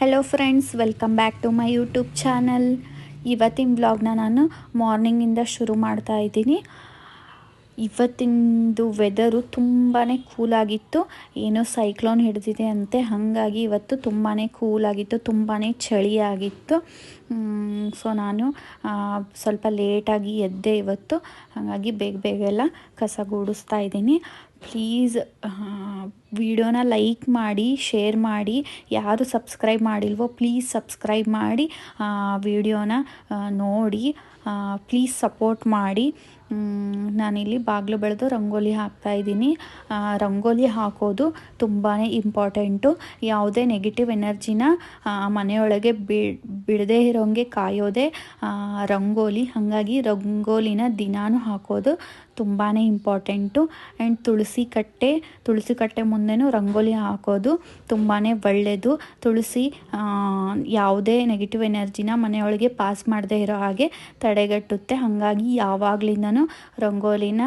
Hello friends welcome back to my YouTube channel ಇವತ್ತಿನ ಬ್ಲಾಗ್ನ ನಾನು ಮಾರ್ನಿಂಗಿಂದ ಶುರು ಮಾಡ್ತಾ ಇದ್ದೀನಿ. ಇವತ್ತಿಂದು ವೆದರು ತುಂಬಾ ಕೂಲಾಗಿತ್ತು ಏನೋ ಸೈಕ್ಲೋನ್ ಹಿಡಿದಿದೆ ಅಂತೆ. ಹಾಗಾಗಿ ಇವತ್ತು ತುಂಬಾ ಕೂಲಾಗಿತ್ತು ತುಂಬಾ ಚಳಿಯಾಗಿತ್ತು ಸೊ ನಾನು ಸ್ವಲ್ಪ ಲೇಟಾಗಿ ಎದ್ದೆ ಇವತ್ತು. ಹಾಗಾಗಿ ಬೇಗ ಬೇಗ ಎಲ್ಲ ಕಸ ಗೂಡಿಸ್ತಾ ಇದ್ದೀನಿ. ಪ್ಲೀಸ್ ವಿಡಿಯೋನ ಲೈಕ್ ಮಾಡಿ ಶೇರ್ ಮಾಡಿ. ಯಾರು ಸಬ್ಸ್ಕ್ರೈಬ್ ಮಾಡಿಲ್ವೋ ಪ್ಲೀಸ್ ಸಬ್ಸ್ಕ್ರೈಬ್ ಮಾಡಿ ವಿಡಿಯೋನ ನೋಡಿ ಪ್ಲೀಸ್ ಸಪೋರ್ಟ್ ಮಾಡಿ. ನಾನಿಲ್ಲಿ ಬಾಗಿಲು ಬೆಳೆದು ರಂಗೋಲಿ ಹಾಕ್ತಾ ಇದ್ದೀನಿ. ರಂಗೋಲಿ ಹಾಕೋದು ತುಂಬಾ ಇಂಪಾರ್ಟೆಂಟು ಯಾವುದೇ ನೆಗೆಟಿವ್ ಎನರ್ಜಿನ ಮನೆಯೊಳಗೆ ಬಿಡದೇ ಇರೋಂಗೆ ಕಾಯೋದೆ ರಂಗೋಲಿ. ಹಾಗಾಗಿ ರಂಗೋಲಿನ ದಿನಾನು ಹಾಕೋದು ತುಂಬಾ ಇಂಪಾರ್ಟೆಂಟು ಆ್ಯಂಡ್ ತುಳಸಿ ಕಟ್ಟೆ ತುಳಸಿ ಕಟ್ಟೆ ಮುಂದೆನೂ ರಂಗೋಲಿ ಹಾಕೋದು ತುಂಬಾ ಒಳ್ಳೆಯದು ತುಳಸಿ ಯಾವುದೇ ನೆಗೆಟಿವ್ ಎನರ್ಜಿನ ಮನೆಯೊಳಗೆ ಪಾಸ್ ಮಾಡದೇ ಇರೋ ಹಾಗೆ ತಡೆಗಟ್ಟುತ್ತೆ. ಹಾಗಾಗಿ ಯಾವಾಗಲಿಂದನೂ ರಂಗೋಲಿನ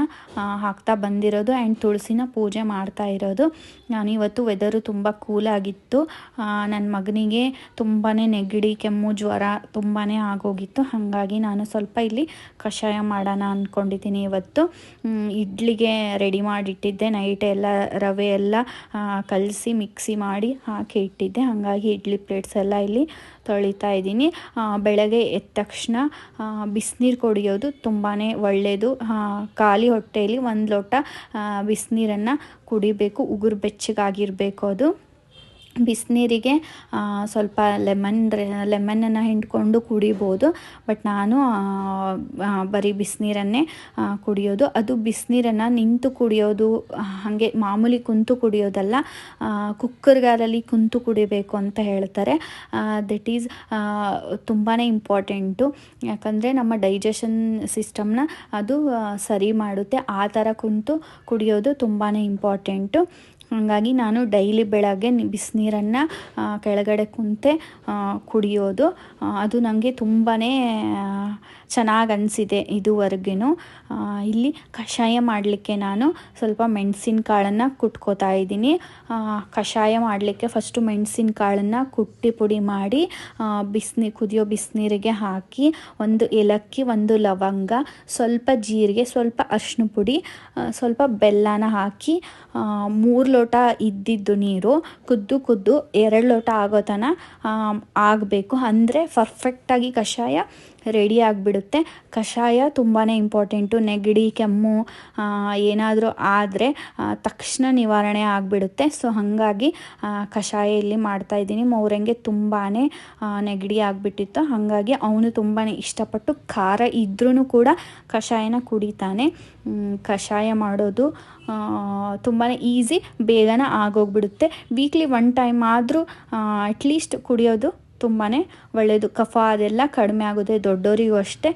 ಹಾಕ್ತಾ ಬಂದಿರೋದು ಆ್ಯಂಡ್ ತುಳಸಿನ ಪೂಜೆ ಮಾಡ್ತಾ ಇರೋದು. ನಾನು ಇವತ್ತು ವೆದರು ತುಂಬ ಕೂಲಾಗಿತ್ತು ನನ್ನ ಮಗನಿಗೆ ತುಂಬಾ ನೆಗಡಿ, ಕೆಮ್ಮು, ಜ್ವರ ತುಂಬಾ ಆಗೋಗಿತ್ತು. ಹಾಗಾಗಿ ನಾನು ಸ್ವಲ್ಪ ಇಲ್ಲಿ ಕಷಾಯ ಮಾಡೋಣ ಅಂದ್ಕೊಂಡಿದ್ದೀನಿ ಇವತ್ತು. ಇಡ್ಲಿಗೆ ರೆಡಿ ಮಾಡಿಟ್ಟಿದ್ದೆ. ನೈಟ್ ಎಲ್ಲ, ರವೆ ಎಲ್ಲ ಕಲಸಿ ಮಿಕ್ಸಿ ಮಾಡಿ ಹಾಕಿ ಇಟ್ಟಿದ್ದೆ. ಹಾಗಾಗಿ ಇಡ್ಲಿ ಪ್ಲೇಟ್ಸ್ ಎಲ್ಲ ಇಲ್ಲಿ ತೊಳಿತಾ ಇದ್ದೀನಿ. ಬೆಳಗ್ಗೆ ಎದ್ದ ತಕ್ಷಣ ಬಿಸಿನೀರು ಕುಡಿಯೋದು ತುಂಬಾ ಒಳ್ಳೆಯದು ಖಾಲಿ ಹೊಟ್ಟೆಯಲ್ಲಿ ಒಂದು ಲೋಟ ಬಿಸಿನೀರನ್ನು ಕುಡಿಬೇಕು, ಉಗುರು ಬೆಚ್ಚಗಾಗಿರಬೇಕು ಅದು. ಬಿಸಿನೀರಿಗೆ ಸ್ವಲ್ಪ ಲೆಮನ್ ಲೆಮನನ್ನು ಹಿಂಡ್ಕೊಂಡು ಕುಡಿಬೋದು. ಬಟ್ ನಾನು ಬರೀ ಬಿಸಿನೀರನ್ನೇ ಕುಡಿಯೋದು. ಅದು ಬಿಸಿನೀರನ್ನು ನಿಂತು ಕುಡಿಯೋದು, ಹಾಗೆ ಮಾಮೂಲಿ ಕುಂತು ಕುಡಿಯೋದಲ್ಲ ಕುಕ್ಕರ್ಗಾರಲ್ಲಿ ಕುಂತು ಕುಡಿಬೇಕು ಅಂತ ಹೇಳ್ತಾರೆ. ದಟ್ ಈಸ್ ತುಂಬಾ ಇಂಪಾರ್ಟೆಂಟು. ಯಾಕಂದರೆ ನಮ್ಮ ಡೈಜೆಷನ್ ಸಿಸ್ಟಮ್ನ ಅದು ಸರಿ ಮಾಡುತ್ತೆ. ಆ ಥರ ಕುಂತು ಕುಡಿಯೋದು ತುಂಬಾ ಇಂಪಾರ್ಟೆಂಟು. ಹಾಗಾಗಿ ನಾನು ಡೈಲಿ ಬೆಳಗ್ಗೆ ಬಿಸಿನೀರನ್ನು ಕೆಳಗಡೆ ಕುಂತೆ ಕುಡಿಯೋದು. ಅದು ನನಗೆ ತುಂಬಾ ಚೆನ್ನಾಗಿ ಅನಿಸಿದೆ ಇದುವರೆಗೂ ಇಲ್ಲಿ ಕಷಾಯ ಮಾಡಲಿಕ್ಕೆ ನಾನು ಸ್ವಲ್ಪ ಮೆಣಸಿನ ಕಾಳನ್ನು ಕುಟ್ಕೋತಾ ಇದ್ದೀನಿ. ಕಷಾಯ ಮಾಡಲಿಕ್ಕೆ ಫಸ್ಟು ಮೆಣಸಿನ ಕಾಳನ್ನು ಕುಟ್ಟಿ ಪುಡಿ ಮಾಡಿ ಬಿಸಿನೀರು ಕುದಿಯೋ ಬಿಸಿನೀರಿಗೆ ಹಾಕಿ, ಒಂದು ಏಲಕ್ಕಿ, ಒಂದು ಲವಂಗ, ಸ್ವಲ್ಪ ಜೀರಿಗೆ, ಸ್ವಲ್ಪ ಅರಿಶಿನ ಪುಡಿ ಸ್ವಲ್ಪ ಬೆಲ್ಲನ ಹಾಕಿ ಮೂರು ಲೋಟ ಇದ್ದಿದ್ದು ನೀರು, ಕುದ್ದು ಕುದ್ದು ಎರಡು ಲೋಟ ಆಗೋ ತನಕ ಆಗಬೇಕು. ಅಂದರೆ ಪರ್ಫೆಕ್ಟಾಗಿ ಕಷಾಯ ರೆಡಿ ಆಗಿಬಿಡುತ್ತೆ. ಕಷಾಯ ತುಂಬಾ ಇಂಪಾರ್ಟೆಂಟು ನೆಗಡಿ, ಕೆಮ್ಮು ಏನಾದರೂ ಆದರೆ ತಕ್ಷಣ ನಿವಾರಣೆ ಆಗಿಬಿಡುತ್ತೆ. ಸೊ ಹಾಗಾಗಿ ಕಷಾಯ ಇಲ್ಲಿ ಮಾಡ್ತಾಯಿದ್ದೀನಿ ಮೌರಂಗೆ ತುಂಬಾ ನೆಗಡಿ ಆಗಿಬಿಟ್ಟಿತ್ತು. ಹಾಗಾಗಿ ಅವನು ತುಂಬಾ ಇಷ್ಟಪಟ್ಟು ಖಾರ ಇದ್ರೂ ಕೂಡ ಕಷಾಯನ ಕುಡಿತಾನೆ. ಕಷಾಯ ಮಾಡೋದು ತುಂಬಾ ಈಸಿ ಬೇಗನೆ ಆಗೋಗ್ಬಿಡುತ್ತೆ. ವೀಕ್ಲಿ ಒನ್ ಟೈಮ್ ಆದರೂ ಅಟ್ಲೀಸ್ಟ್ ಕುಡಿಯೋದು ತುಂಬಾ ಒಳ್ಳೆಯದು ಕಫ ಅದೆಲ್ಲ ಕಡಿಮೆ ಆಗುತ್ತೆ, ದೊಡ್ಡೋರಿಗೂ ಅಷ್ಟೇ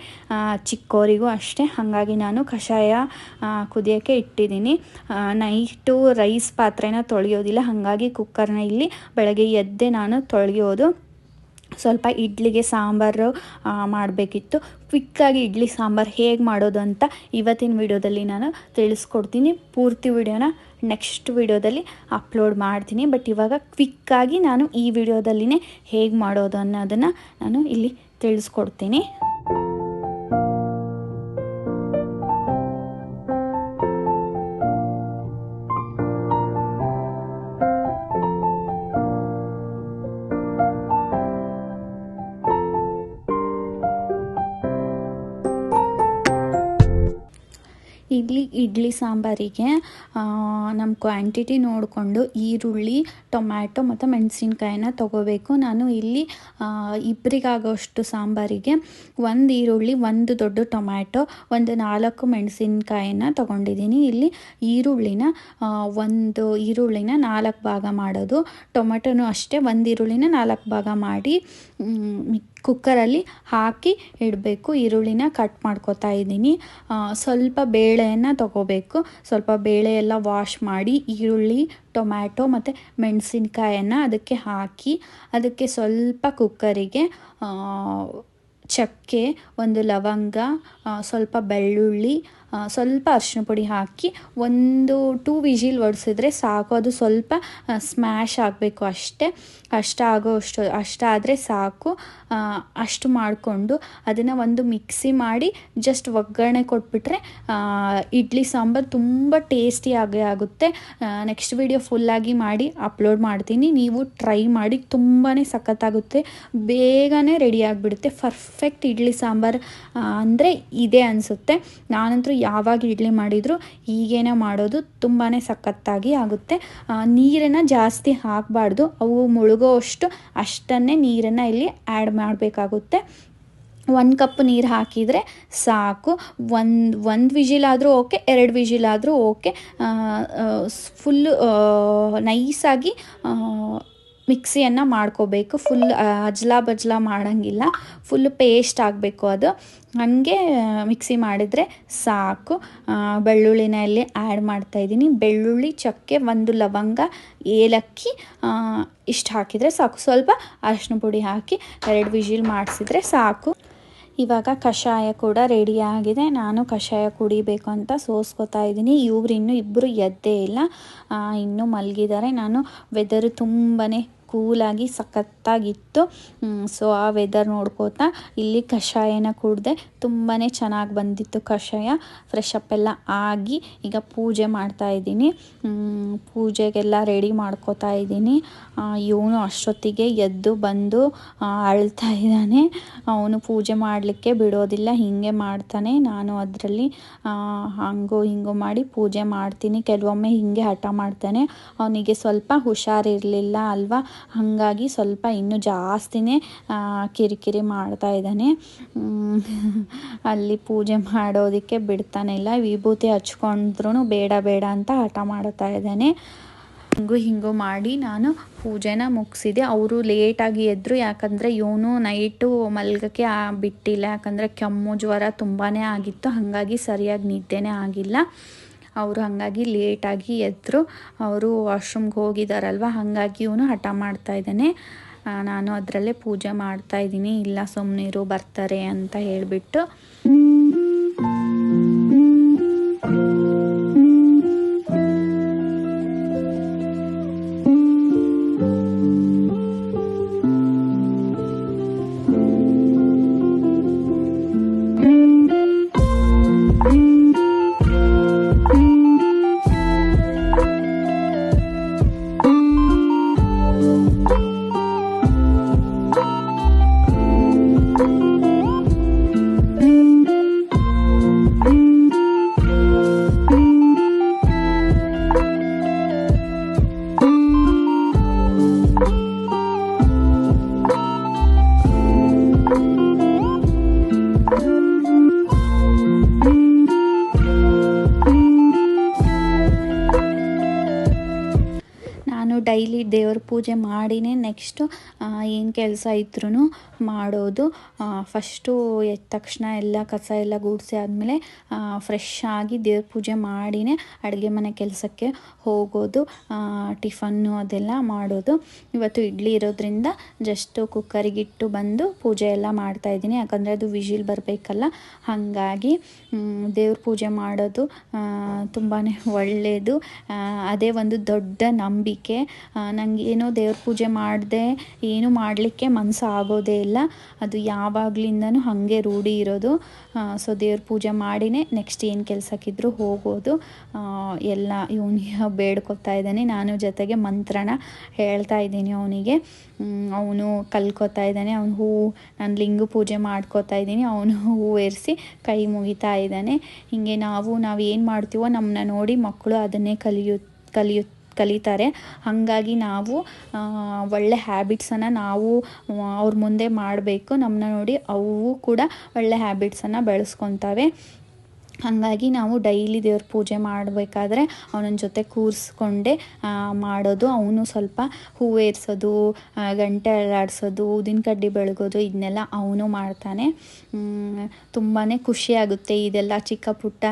ಚಿಕ್ಕೋರಿಗೂ ಅಷ್ಟೇ. ಹಾಗಾಗಿ ನಾನು ಕಷಾಯ ಕುದಿಯೋಕ್ಕೆ ಇಟ್ಟಿದ್ದೀನಿ. ನೈಟು ರೈಸ್ ಪಾತ್ರೆನ ತೊಳೆಯೋದಿಲ್ಲ. ಹಾಗಾಗಿ ಕುಕ್ಕರ್ನ ಇಲ್ಲಿ ಬೆಳಗ್ಗೆ ಎದ್ದೆ ನಾನು ತೊಳೆಯೋದು. ಸ್ವಲ್ಪ ಇಡ್ಲಿಗೆ ಸಾಂಬಾರು ಮಾಡಬೇಕಿತ್ತು. ಕ್ವಿಕ್ಕಾಗಿ ಇಡ್ಲಿ ಸಾಂಬಾರು ಹೇಗೆ ಮಾಡೋದು ಅಂತ ಇವತ್ತಿನ ವಿಡಿಯೋದಲ್ಲಿ ನಾನು ತಿಳಿಸ್ಕೊಡ್ತೀನಿ. ಪೂರ್ತಿ ವಿಡಿಯೋನ ನೆಕ್ಸ್ಟ್ ವಿಡಿಯೋದಲ್ಲಿ ಅಪ್ಲೋಡ್ ಮಾಡ್ತೀನಿ. ಬಟ್ ಇವಾಗ ಕ್ವಿಕ್ಕಾಗಿ ನಾನು ಈ ವಿಡಿಯೋದಲ್ಲಿನೇ ಹೇಗೆ ಮಾಡೋದು ಅನ್ನೋದನ್ನು ನಾನು ಇಲ್ಲಿ ತಿಳಿಸ್ಕೊಡ್ತೀನಿ. ಇಡ್ಲಿ ಇಡ್ಲಿ ಸಾಂಬಾರಿಗೆ ನಮ್ಮ ಕ್ವಾಂಟಿಟಿ ನೋಡಿಕೊಂಡು ಈರುಳ್ಳಿ, ಟೊಮ್ಯಾಟೊ ಮತ್ತು ಮೆಣಸಿನ್ಕಾಯಿನ ತೊಗೋಬೇಕು. ನಾನು ಇಲ್ಲಿ ಇಬ್ಬರಿಗಾಗೋಷ್ಟು ಸಾಂಬಾರಿಗೆ ಒಂದು ಈರುಳ್ಳಿ, ಒಂದು ದೊಡ್ಡ ಟೊಮ್ಯಾಟೊ, ಒಂದು ನಾಲ್ಕು ಮೆಣಸಿನ್ಕಾಯಿನ ತೊಗೊಂಡಿದ್ದೀನಿ. ಇಲ್ಲಿ ಈರುಳ್ಳಿನ ಒಂದು ಈರುಳ್ಳಿನ ನಾಲ್ಕು ಭಾಗ ಮಾಡೋದು. ಟೊಮೆಟೊನೂ ಅಷ್ಟೇ, ಒಂದು ಈರುಳ್ಳಿನ ನಾಲ್ಕು ಭಾಗ ಮಾಡಿ ಕುಕ್ಕರಲ್ಲಿ ಹಾಕಿ ಇಡಬೇಕು. ಈರುಳ್ಳಿನ ಕಟ್ ಮಾಡ್ಕೊತಾ ಇದ್ದೀನಿ. ಸ್ವಲ್ಪ ಬೇಳೆಯನ್ನು ತಗೋಬೇಕು. ಸ್ವಲ್ಪ ಬೇಳೆ ಎಲ್ಲ ವಾಶ್ ಮಾಡಿ ಈರುಳ್ಳಿ, ಟೊಮ್ಯಾಟೊ ಮತ್ತು ಮೆಣಸಿನ್ಕಾಯನ್ನು ಅದಕ್ಕೆ ಹಾಕಿ ಅದಕ್ಕೆ ಸ್ವಲ್ಪ ಕುಕ್ಕರಿಗೆ ಚಕ್ಕೆ, ಒಂದು ಲವಂಗ ಸ್ವಲ್ಪ ಬೆಳ್ಳುಳ್ಳಿ ಸ್ವಲ್ಪ ಅರಿಶಿನ ಪುಡಿ ಹಾಕಿ ಒಂದು ಟೂ ವಿಜಿಲ್ ಒಡಿಸಿದ್ರೆ ಸಾಕು. ಅದು ಸ್ವಲ್ಪ ಸ್ಮ್ಯಾಶ್ ಆಗಬೇಕು ಅಷ್ಟೇ. ಅಷ್ಟಾಗೋ ಅಷ್ಟು, ಅಷ್ಟಾದರೆ ಸಾಕು. ಅಷ್ಟು ಮಾಡಿಕೊಂಡು ಅದನ್ನು ಒಂದು ಮಿಕ್ಸಿ ಮಾಡಿ ಜಸ್ಟ್ ಒಗ್ಗರಣೆ ಕೊಟ್ಬಿಟ್ರೆ ಇಡ್ಲಿ ಸಾಂಬಾರು ತುಂಬ ಟೇಸ್ಟಿಯಾಗಿ ಆಗುತ್ತೆ. ನೆಕ್ಸ್ಟ್ ವಿಡಿಯೋ ಫುಲ್ಲಾಗಿ ಮಾಡಿ ಅಪ್ಲೋಡ್ ಮಾಡ್ತೀನಿ. ನೀವು ಟ್ರೈ ಮಾಡಿ ತುಂಬಾ ಸಖತ್ತಾಗುತ್ತೆ. ಬೇಗನೆ ರೆಡಿ ಆಗಿಬಿಡುತ್ತೆ. ಪರ್ಫೆಕ್ಟ್ ಇಡ್ಲಿ ಸಾಂಬಾರು ಅಂದರೆ ಇದೇ ಅನಿಸುತ್ತೆ. ನಾನಂತೂ ಯಾವಾಗ ಇಡ್ಲಿ ಮಾಡಿದರೂ ಈಗೇನೇ ಮಾಡೋದು ತುಂಬಾ ಸಖತ್ತಾಗಿ ಆಗುತ್ತೆ. ನೀರನ್ನು ಜಾಸ್ತಿ ಹಾಕಬಾರ್ದು. ಅವು ಮುಳುಗೋ ಅಷ್ಟು ಅಷ್ಟನ್ನೇ ನೀರನ್ನು ಇಲ್ಲಿ ಆ್ಯಡ್ ಮಾಡಬೇಕಾಗುತ್ತೆ. ಒಂದು ಕಪ್ ನೀರು ಹಾಕಿದರೆ ಸಾಕು. ಒಂದು ಒಂದು ವಿಜಿಲಾದರೂ ಓಕೆ, ಎರಡು ವಿಜಿಲಾದರೂ ಓಕೆ. ಫುಲ್ಲು ನೈಸಾಗಿ ಮಿಕ್ಸಿಯನ್ನು ಮಾಡ್ಕೋಬೇಕು. ಫುಲ್ ಅಜ್ಲಾ ಬಜ್ಲಾ ಮಾಡೋಂಗಿಲ್ಲ. ಫುಲ್ ಪೇಸ್ಟ್ ಆಗಬೇಕು ಅದು. ಹಾಗೆ ಮಿಕ್ಸಿ ಮಾಡಿದರೆ ಸಾಕು. ಬೆಳ್ಳುಳ್ಳಿನ ಇಲ್ಲಿ ಆ್ಯಡ್ ಮಾಡ್ತಾಯಿದ್ದೀನಿ ಬೆಳ್ಳುಳ್ಳಿ, ಚಕ್ಕೆ, ಒಂದು ಲವಂಗ, ಏಲಕ್ಕಿ ಇಷ್ಟು ಹಾಕಿದರೆ ಸಾಕು. ಸ್ವಲ್ಪ ಅರಿಶಿನ ಪುಡಿ ಹಾಕಿ, ಎರಡು ವಿಜಿಲ್ ಮಾಡಿಸಿದ್ರೆ ಸಾಕು. ಇವಾಗ ಕಷಾಯ ಕೂಡ ರೆಡಿ ಆಗಿದೆ. ನಾನು ಕಷಾಯ ಕುಡಿಬೇಕು ಅಂತ ಸೋಸ್ಕೊತಾ ಇದ್ದೀನಿ. ಇವ್ರು ಇನ್ನೂ ಇಬ್ಬರು ಎದ್ದೇ ಇಲ್ಲ. ಇನ್ನೂ ಮಲಗಿದ್ದಾರೆ. ನಾನು ವೆದರು ತುಂಬಾ ಕೂಲಾಗಿ ಸಖತ್ತಾಗಿತ್ತು. ಸೊ ಆ ವೆದರ್ ನೋಡ್ಕೋತಾ ಇಲ್ಲಿ ಕಷಾಯನ ಕುಡಿದೆ ತುಂಬಾ ಚೆನ್ನಾಗಿ ಬಂದಿತ್ತು ಕಷಾಯ. ಫ್ರೆಶ್ ಅಪ್ ಎಲ್ಲ ಆಗಿ ಈಗ ಪೂಜೆ ಮಾಡ್ತಾ ಇದ್ದೀನಿ. ಪೂಜೆಗೆಲ್ಲ ರೆಡಿ ಮಾಡ್ಕೋತಾ ಇದ್ದೀನಿ. ಇವನು ಅಷ್ಟೊತ್ತಿಗೆ ಎದ್ದು ಬಂದು ಅಳ್ತಾ ಇದ್ದಾನೆ. ಅವನು ಪೂಜೆ ಮಾಡಲಿಕ್ಕೆ ಬಿಡೋದಿಲ್ಲ, ಹೀಗೆ ಮಾಡ್ತಾನೆ. ನಾನು ಅದರಲ್ಲಿ ಹಂಗೋ ಹಿಂಗೋ ಮಾಡಿ ಪೂಜೆ ಮಾಡ್ತೀನಿ. ಕೆಲವೊಮ್ಮೆ ಹೀಗೆ ಹಠ ಮಾಡ್ತಾನೆ. ಅವನಿಗೆ ಸ್ವಲ್ಪ ಹುಷಾರಿರಲಿಲ್ಲ ಅಲ್ವಾ? ಹಾಗಾಗಿ ಸ್ವಲ್ಪ ಇನ್ನೂ ಜಾಸ್ತಿನೇ ಕಿರಿಕಿರಿ ಮಾಡ್ತಾ ಇದ್ದಾನೆ. ಅಲ್ಲಿ ಪೂಜೆ ಮಾಡೋದಕ್ಕೆ ಬಿಡ್ತಾನೆ ಇಲ್ಲ. ವಿಭೂತಿ ಹಚ್ಕೊಂಡ್ರೂ ಬೇಡ ಬೇಡ ಅಂತ ಹಠ ಮಾಡ್ತಾ ಇದ್ದಾನೆ. ಹಿಂಗು ಹಿಂಗು ಮಾಡಿ ನಾನು ಪೂಜೆನ ಮುಗಿಸಿದೆ. ಅವರು ಲೇಟಾಗಿ ಎದ್ರು, ಯಾಕಂದರೆ ಇವನು ನೈಟು ಮಲ್ಗಕ್ಕೆ ಬಿಟ್ಟಿಲ್ಲ. ಯಾಕಂದರೆ ಕೆಮ್ಮು ಜ್ವರ ತುಂಬಾ ಆಗಿತ್ತು. ಹಾಗಾಗಿ ಸರಿಯಾಗಿ ನಿದ್ದೆನೇ ಆಗಿಲ್ಲ. ಅವರು ಹಾಗಾಗಿ ಲೇಟಾಗಿ ಎದ್ರು, ಅವರು ವಾಶ್ರೂಮ್ಗೆ ಹೋಗಿದ್ದಾರಲ್ವ ಹಾಗಾಗಿ ಇವನು ಹಠ ಮಾಡ್ತಾ ಇದ್ದಾನೆ. ನಾನು ಅದರಲ್ಲೇ ಪೂಜೆ ಮಾಡ್ತಾ ಇದ್ದೀನಿ, ಇಲ್ಲ ಸುಮ್ಮನಿರು ಬರ್ತಾರೆ ಅಂತ ಹೇಳಿಬಿಟ್ಟು. ದೇವ್ರ ಪೂಜೆ ಮಾಡಿನೇ ನೆಕ್ಸ್ಟು ಏನು ಕೆಲಸ ಇದ್ರೂ ಮಾಡೋದು. ಫಸ್ಟು ಎದ್ದ ತಕ್ಷಣ ಎಲ್ಲ ಕಸ ಎಲ್ಲ ಗುಡಿಸಿ ಆದಮೇಲೆ ಫ್ರೆಶ್ ಆಗಿ ದೇವ್ರ ಪೂಜೆ ಮಾಡಿನೇ ಅಡುಗೆ ಮನೆ ಕೆಲಸಕ್ಕೆ ಹೋಗೋದು ಟಿಫನ್ನು ಅದೆಲ್ಲ ಮಾಡೋದು. ಇವತ್ತು ಇಡ್ಲಿ ಇರೋದ್ರಿಂದ ಜಸ್ಟ್ ಕುಕ್ಕರಿಗಿಟ್ಟು ಬಂದು ಪೂಜೆ ಎಲ್ಲ ಮಾಡ್ತಾಯಿದ್ದೀನಿ ಯಾಕಂದರೆ ಅದು ವಿಜಿಲ್ ಬರಬೇಕಲ್ಲ, ಹಾಗಾಗಿ ದೇವ್ರ ಪೂಜೆ ಮಾಡೋದು ತುಂಬಾ ಒಳ್ಳೆಯದು ಅದೇ ಒಂದು ದೊಡ್ಡ ನಂಬಿಕೆ. ನನಗೇನೋ ದೇವ್ರ ಪೂಜೆ ಮಾಡಿದೆ, ಏನು ಮಾಡಲಿಕ್ಕೆ ಮನಸ್ಸು ಆಗೋದೇ ಇಲ್ಲ. ಅದು ಯಾವಾಗಲಿಂದನೂ ಹಾಗೆ ರೂಢಿ ಇರೋದು. ಸೊ ದೇವ್ರ ಪೂಜೆ ಮಾಡಿನೇ ನೆಕ್ಸ್ಟ್ ಏನು ಕೆಲಸಕ್ಕಿದ್ರು ಹೋಗೋದು. ಎಲ್ಲ ಇವನಿಗೆ ಬೇಡ್ಕೊತಾ ಇದ್ದಾನೆ. ನಾನು ಜೊತೆಗೆ ಮಂತ್ರನ ಹೇಳ್ತಾ ಇದ್ದೀನಿ ಅವನಿಗೆ. ಅವನು ಕಲ್ಕೋತಾ ಇದ್ದಾನೆ. ಅವನು ಹೂವು ನಾನು ಲಿಂಗ ಪೂಜೆ ಮಾಡ್ಕೋತಾ ಇದ್ದೀನಿ. ಅವನು ಹೂವು ಏರಿಸಿ ಕೈ ಮುಗಿತಾ ಇದ್ದಾನೆ. ಹೀಗೆ ನಾವು ನಾವು ಏನು ಮಾಡ್ತೀವೋ ನಮ್ಮನ್ನ ನೋಡಿ ಮಕ್ಕಳು ಅದನ್ನೇ ಕಲಿಯು ಕಲಿಯು ಕಲಿತಾರೆ. ಹಾಗಾಗಿ ನಾವು ಒಳ್ಳೆ ಹ್ಯಾಬಿಟ್ಸನ್ನು ನಾವು ಅವ್ರ ಮುಂದೆ ಮಾಡಬೇಕು. ನಮ್ಮನ್ನ ನೋಡಿ ಅವು ಕೂಡ ಒಳ್ಳೆ ಹ್ಯಾಬಿಟ್ಸನ್ನು ಬೆಳೆಸ್ಕೊತವೆ ಹಾಗಾಗಿ ನಾವು ಡೈಲಿ ದೇವ್ರ ಪೂಜೆ ಮಾಡಬೇಕಾದ್ರೆ ಅವನ ಜೊತೆ ಕೂರಿಸ್ಕೊಂಡೆ ಮಾಡೋದು, ಅವನು ಸ್ವಲ್ಪ ಹೂವೇರಿಸೋದು ಗಂಟೆ ಅಲ್ಲಾಡಿಸೋದು, ಊದಿನ ಕಡ್ಡಿ ಬೆಳಗೋದು ಇದನ್ನೆಲ್ಲ ಅವನು ಮಾಡ್ತಾನೆ. ತುಂಬಾ ಖುಷಿಯಾಗುತ್ತೆ ಇದೆಲ್ಲ ಚಿಕ್ಕ ಪುಟ್ಟ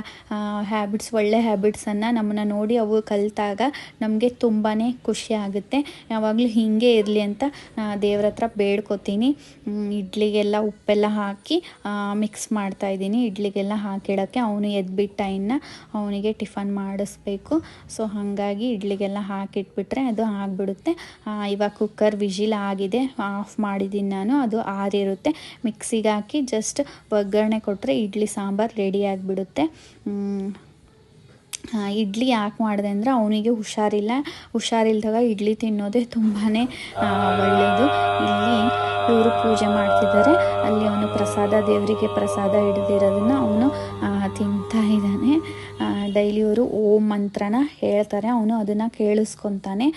ಹ್ಯಾಬಿಟ್ಸ್ ಒಳ್ಳೆ ಹ್ಯಾಬಿಟ್ಸನ್ನು ನಮ್ಮನ್ನು ನೋಡಿ ಅವು ಕಲಿತಾಗ ನಮಗೆ ತುಂಬಾ ಖುಷಿ ಆಗುತ್ತೆ ಯಾವಾಗಲೂ ಹೀಗೆ ಇರಲಿ ಅಂತ ದೇವ್ರ ಹತ್ರ ಬೇಡ್ಕೊತೀನಿ. ಇಡ್ಲಿಗೆಲ್ಲ ಉಪ್ಪೆಲ್ಲ ಹಾಕಿ ಮಿಕ್ಸ್ ಮಾಡ್ತಾ ಇದ್ದೀನಿ. ಇಡ್ಲಿಗೆಲ್ಲ ಹಾಕಿಡೋಕ್ಕೆ ಅವನು ಅವನು ಎದ್ಬಿಟ್ಟ ಇನ್ನು ಅವನಿಗೆ ಟಿಫನ್ ಮಾಡಿಸ್ಬೇಕು. ಸೊ ಹಾಗಾಗಿ ಇಡ್ಲಿಗೆಲ್ಲ ಹಾಕಿಟ್ಬಿಟ್ರೆ ಅದು ಆಗಿಬಿಡುತ್ತೆ. ಇವಾಗ ಕುಕ್ಕರ್ ವಿಜಿಲ್ ಆಗಿದೆ. ಆಫ್ ಮಾಡಿದ್ದೀನಿ ನಾನು. ಅದು ಆರಿರುತ್ತೆ. ಮಿಕ್ಸಿಗೆ ಹಾಕಿ ಜಸ್ಟ್ ಒಗ್ಗರಣೆ ಕೊಟ್ಟರೆ ಇಡ್ಲಿ ಸಾಂಬಾರು ರೆಡಿ ಆಗಿಬಿಡುತ್ತೆ. ಇಡ್ಲಿ ಯಾಕೆ ಮಾಡಿದೆ ಅಂದರೆ ಅವನಿಗೆ ಹುಷಾರಿಲ್ಲ. ಹುಷಾರಿಲ್ದಾಗ ಇಡ್ಲಿ ತಿನ್ನೋದೇ ತುಂಬಾ ಒಳ್ಳೆಯದು ಇಲ್ಲಿ ಇವರು ಪೂಜೆ ಮಾಡ್ತಿದ್ದಾರೆ. ಅಲ್ಲಿ ಅವನು ಪ್ರಸಾದ, ದೇವರಿಗೆ ಪ್ರಸಾದ ಹಿಡಿದಿರೋದನ್ನು ಅವನು ತಿಂತಾ ಇದ್ದಾನೆ. ಡೈಲಿ ಅವರು ಓಂ ಮಂತ್ರನ ಹೇಳ್ತಾರೆ, ಅವನು ಅದನ್ನು ಕೇಳಿಸ್ಕೊತಾನೆ.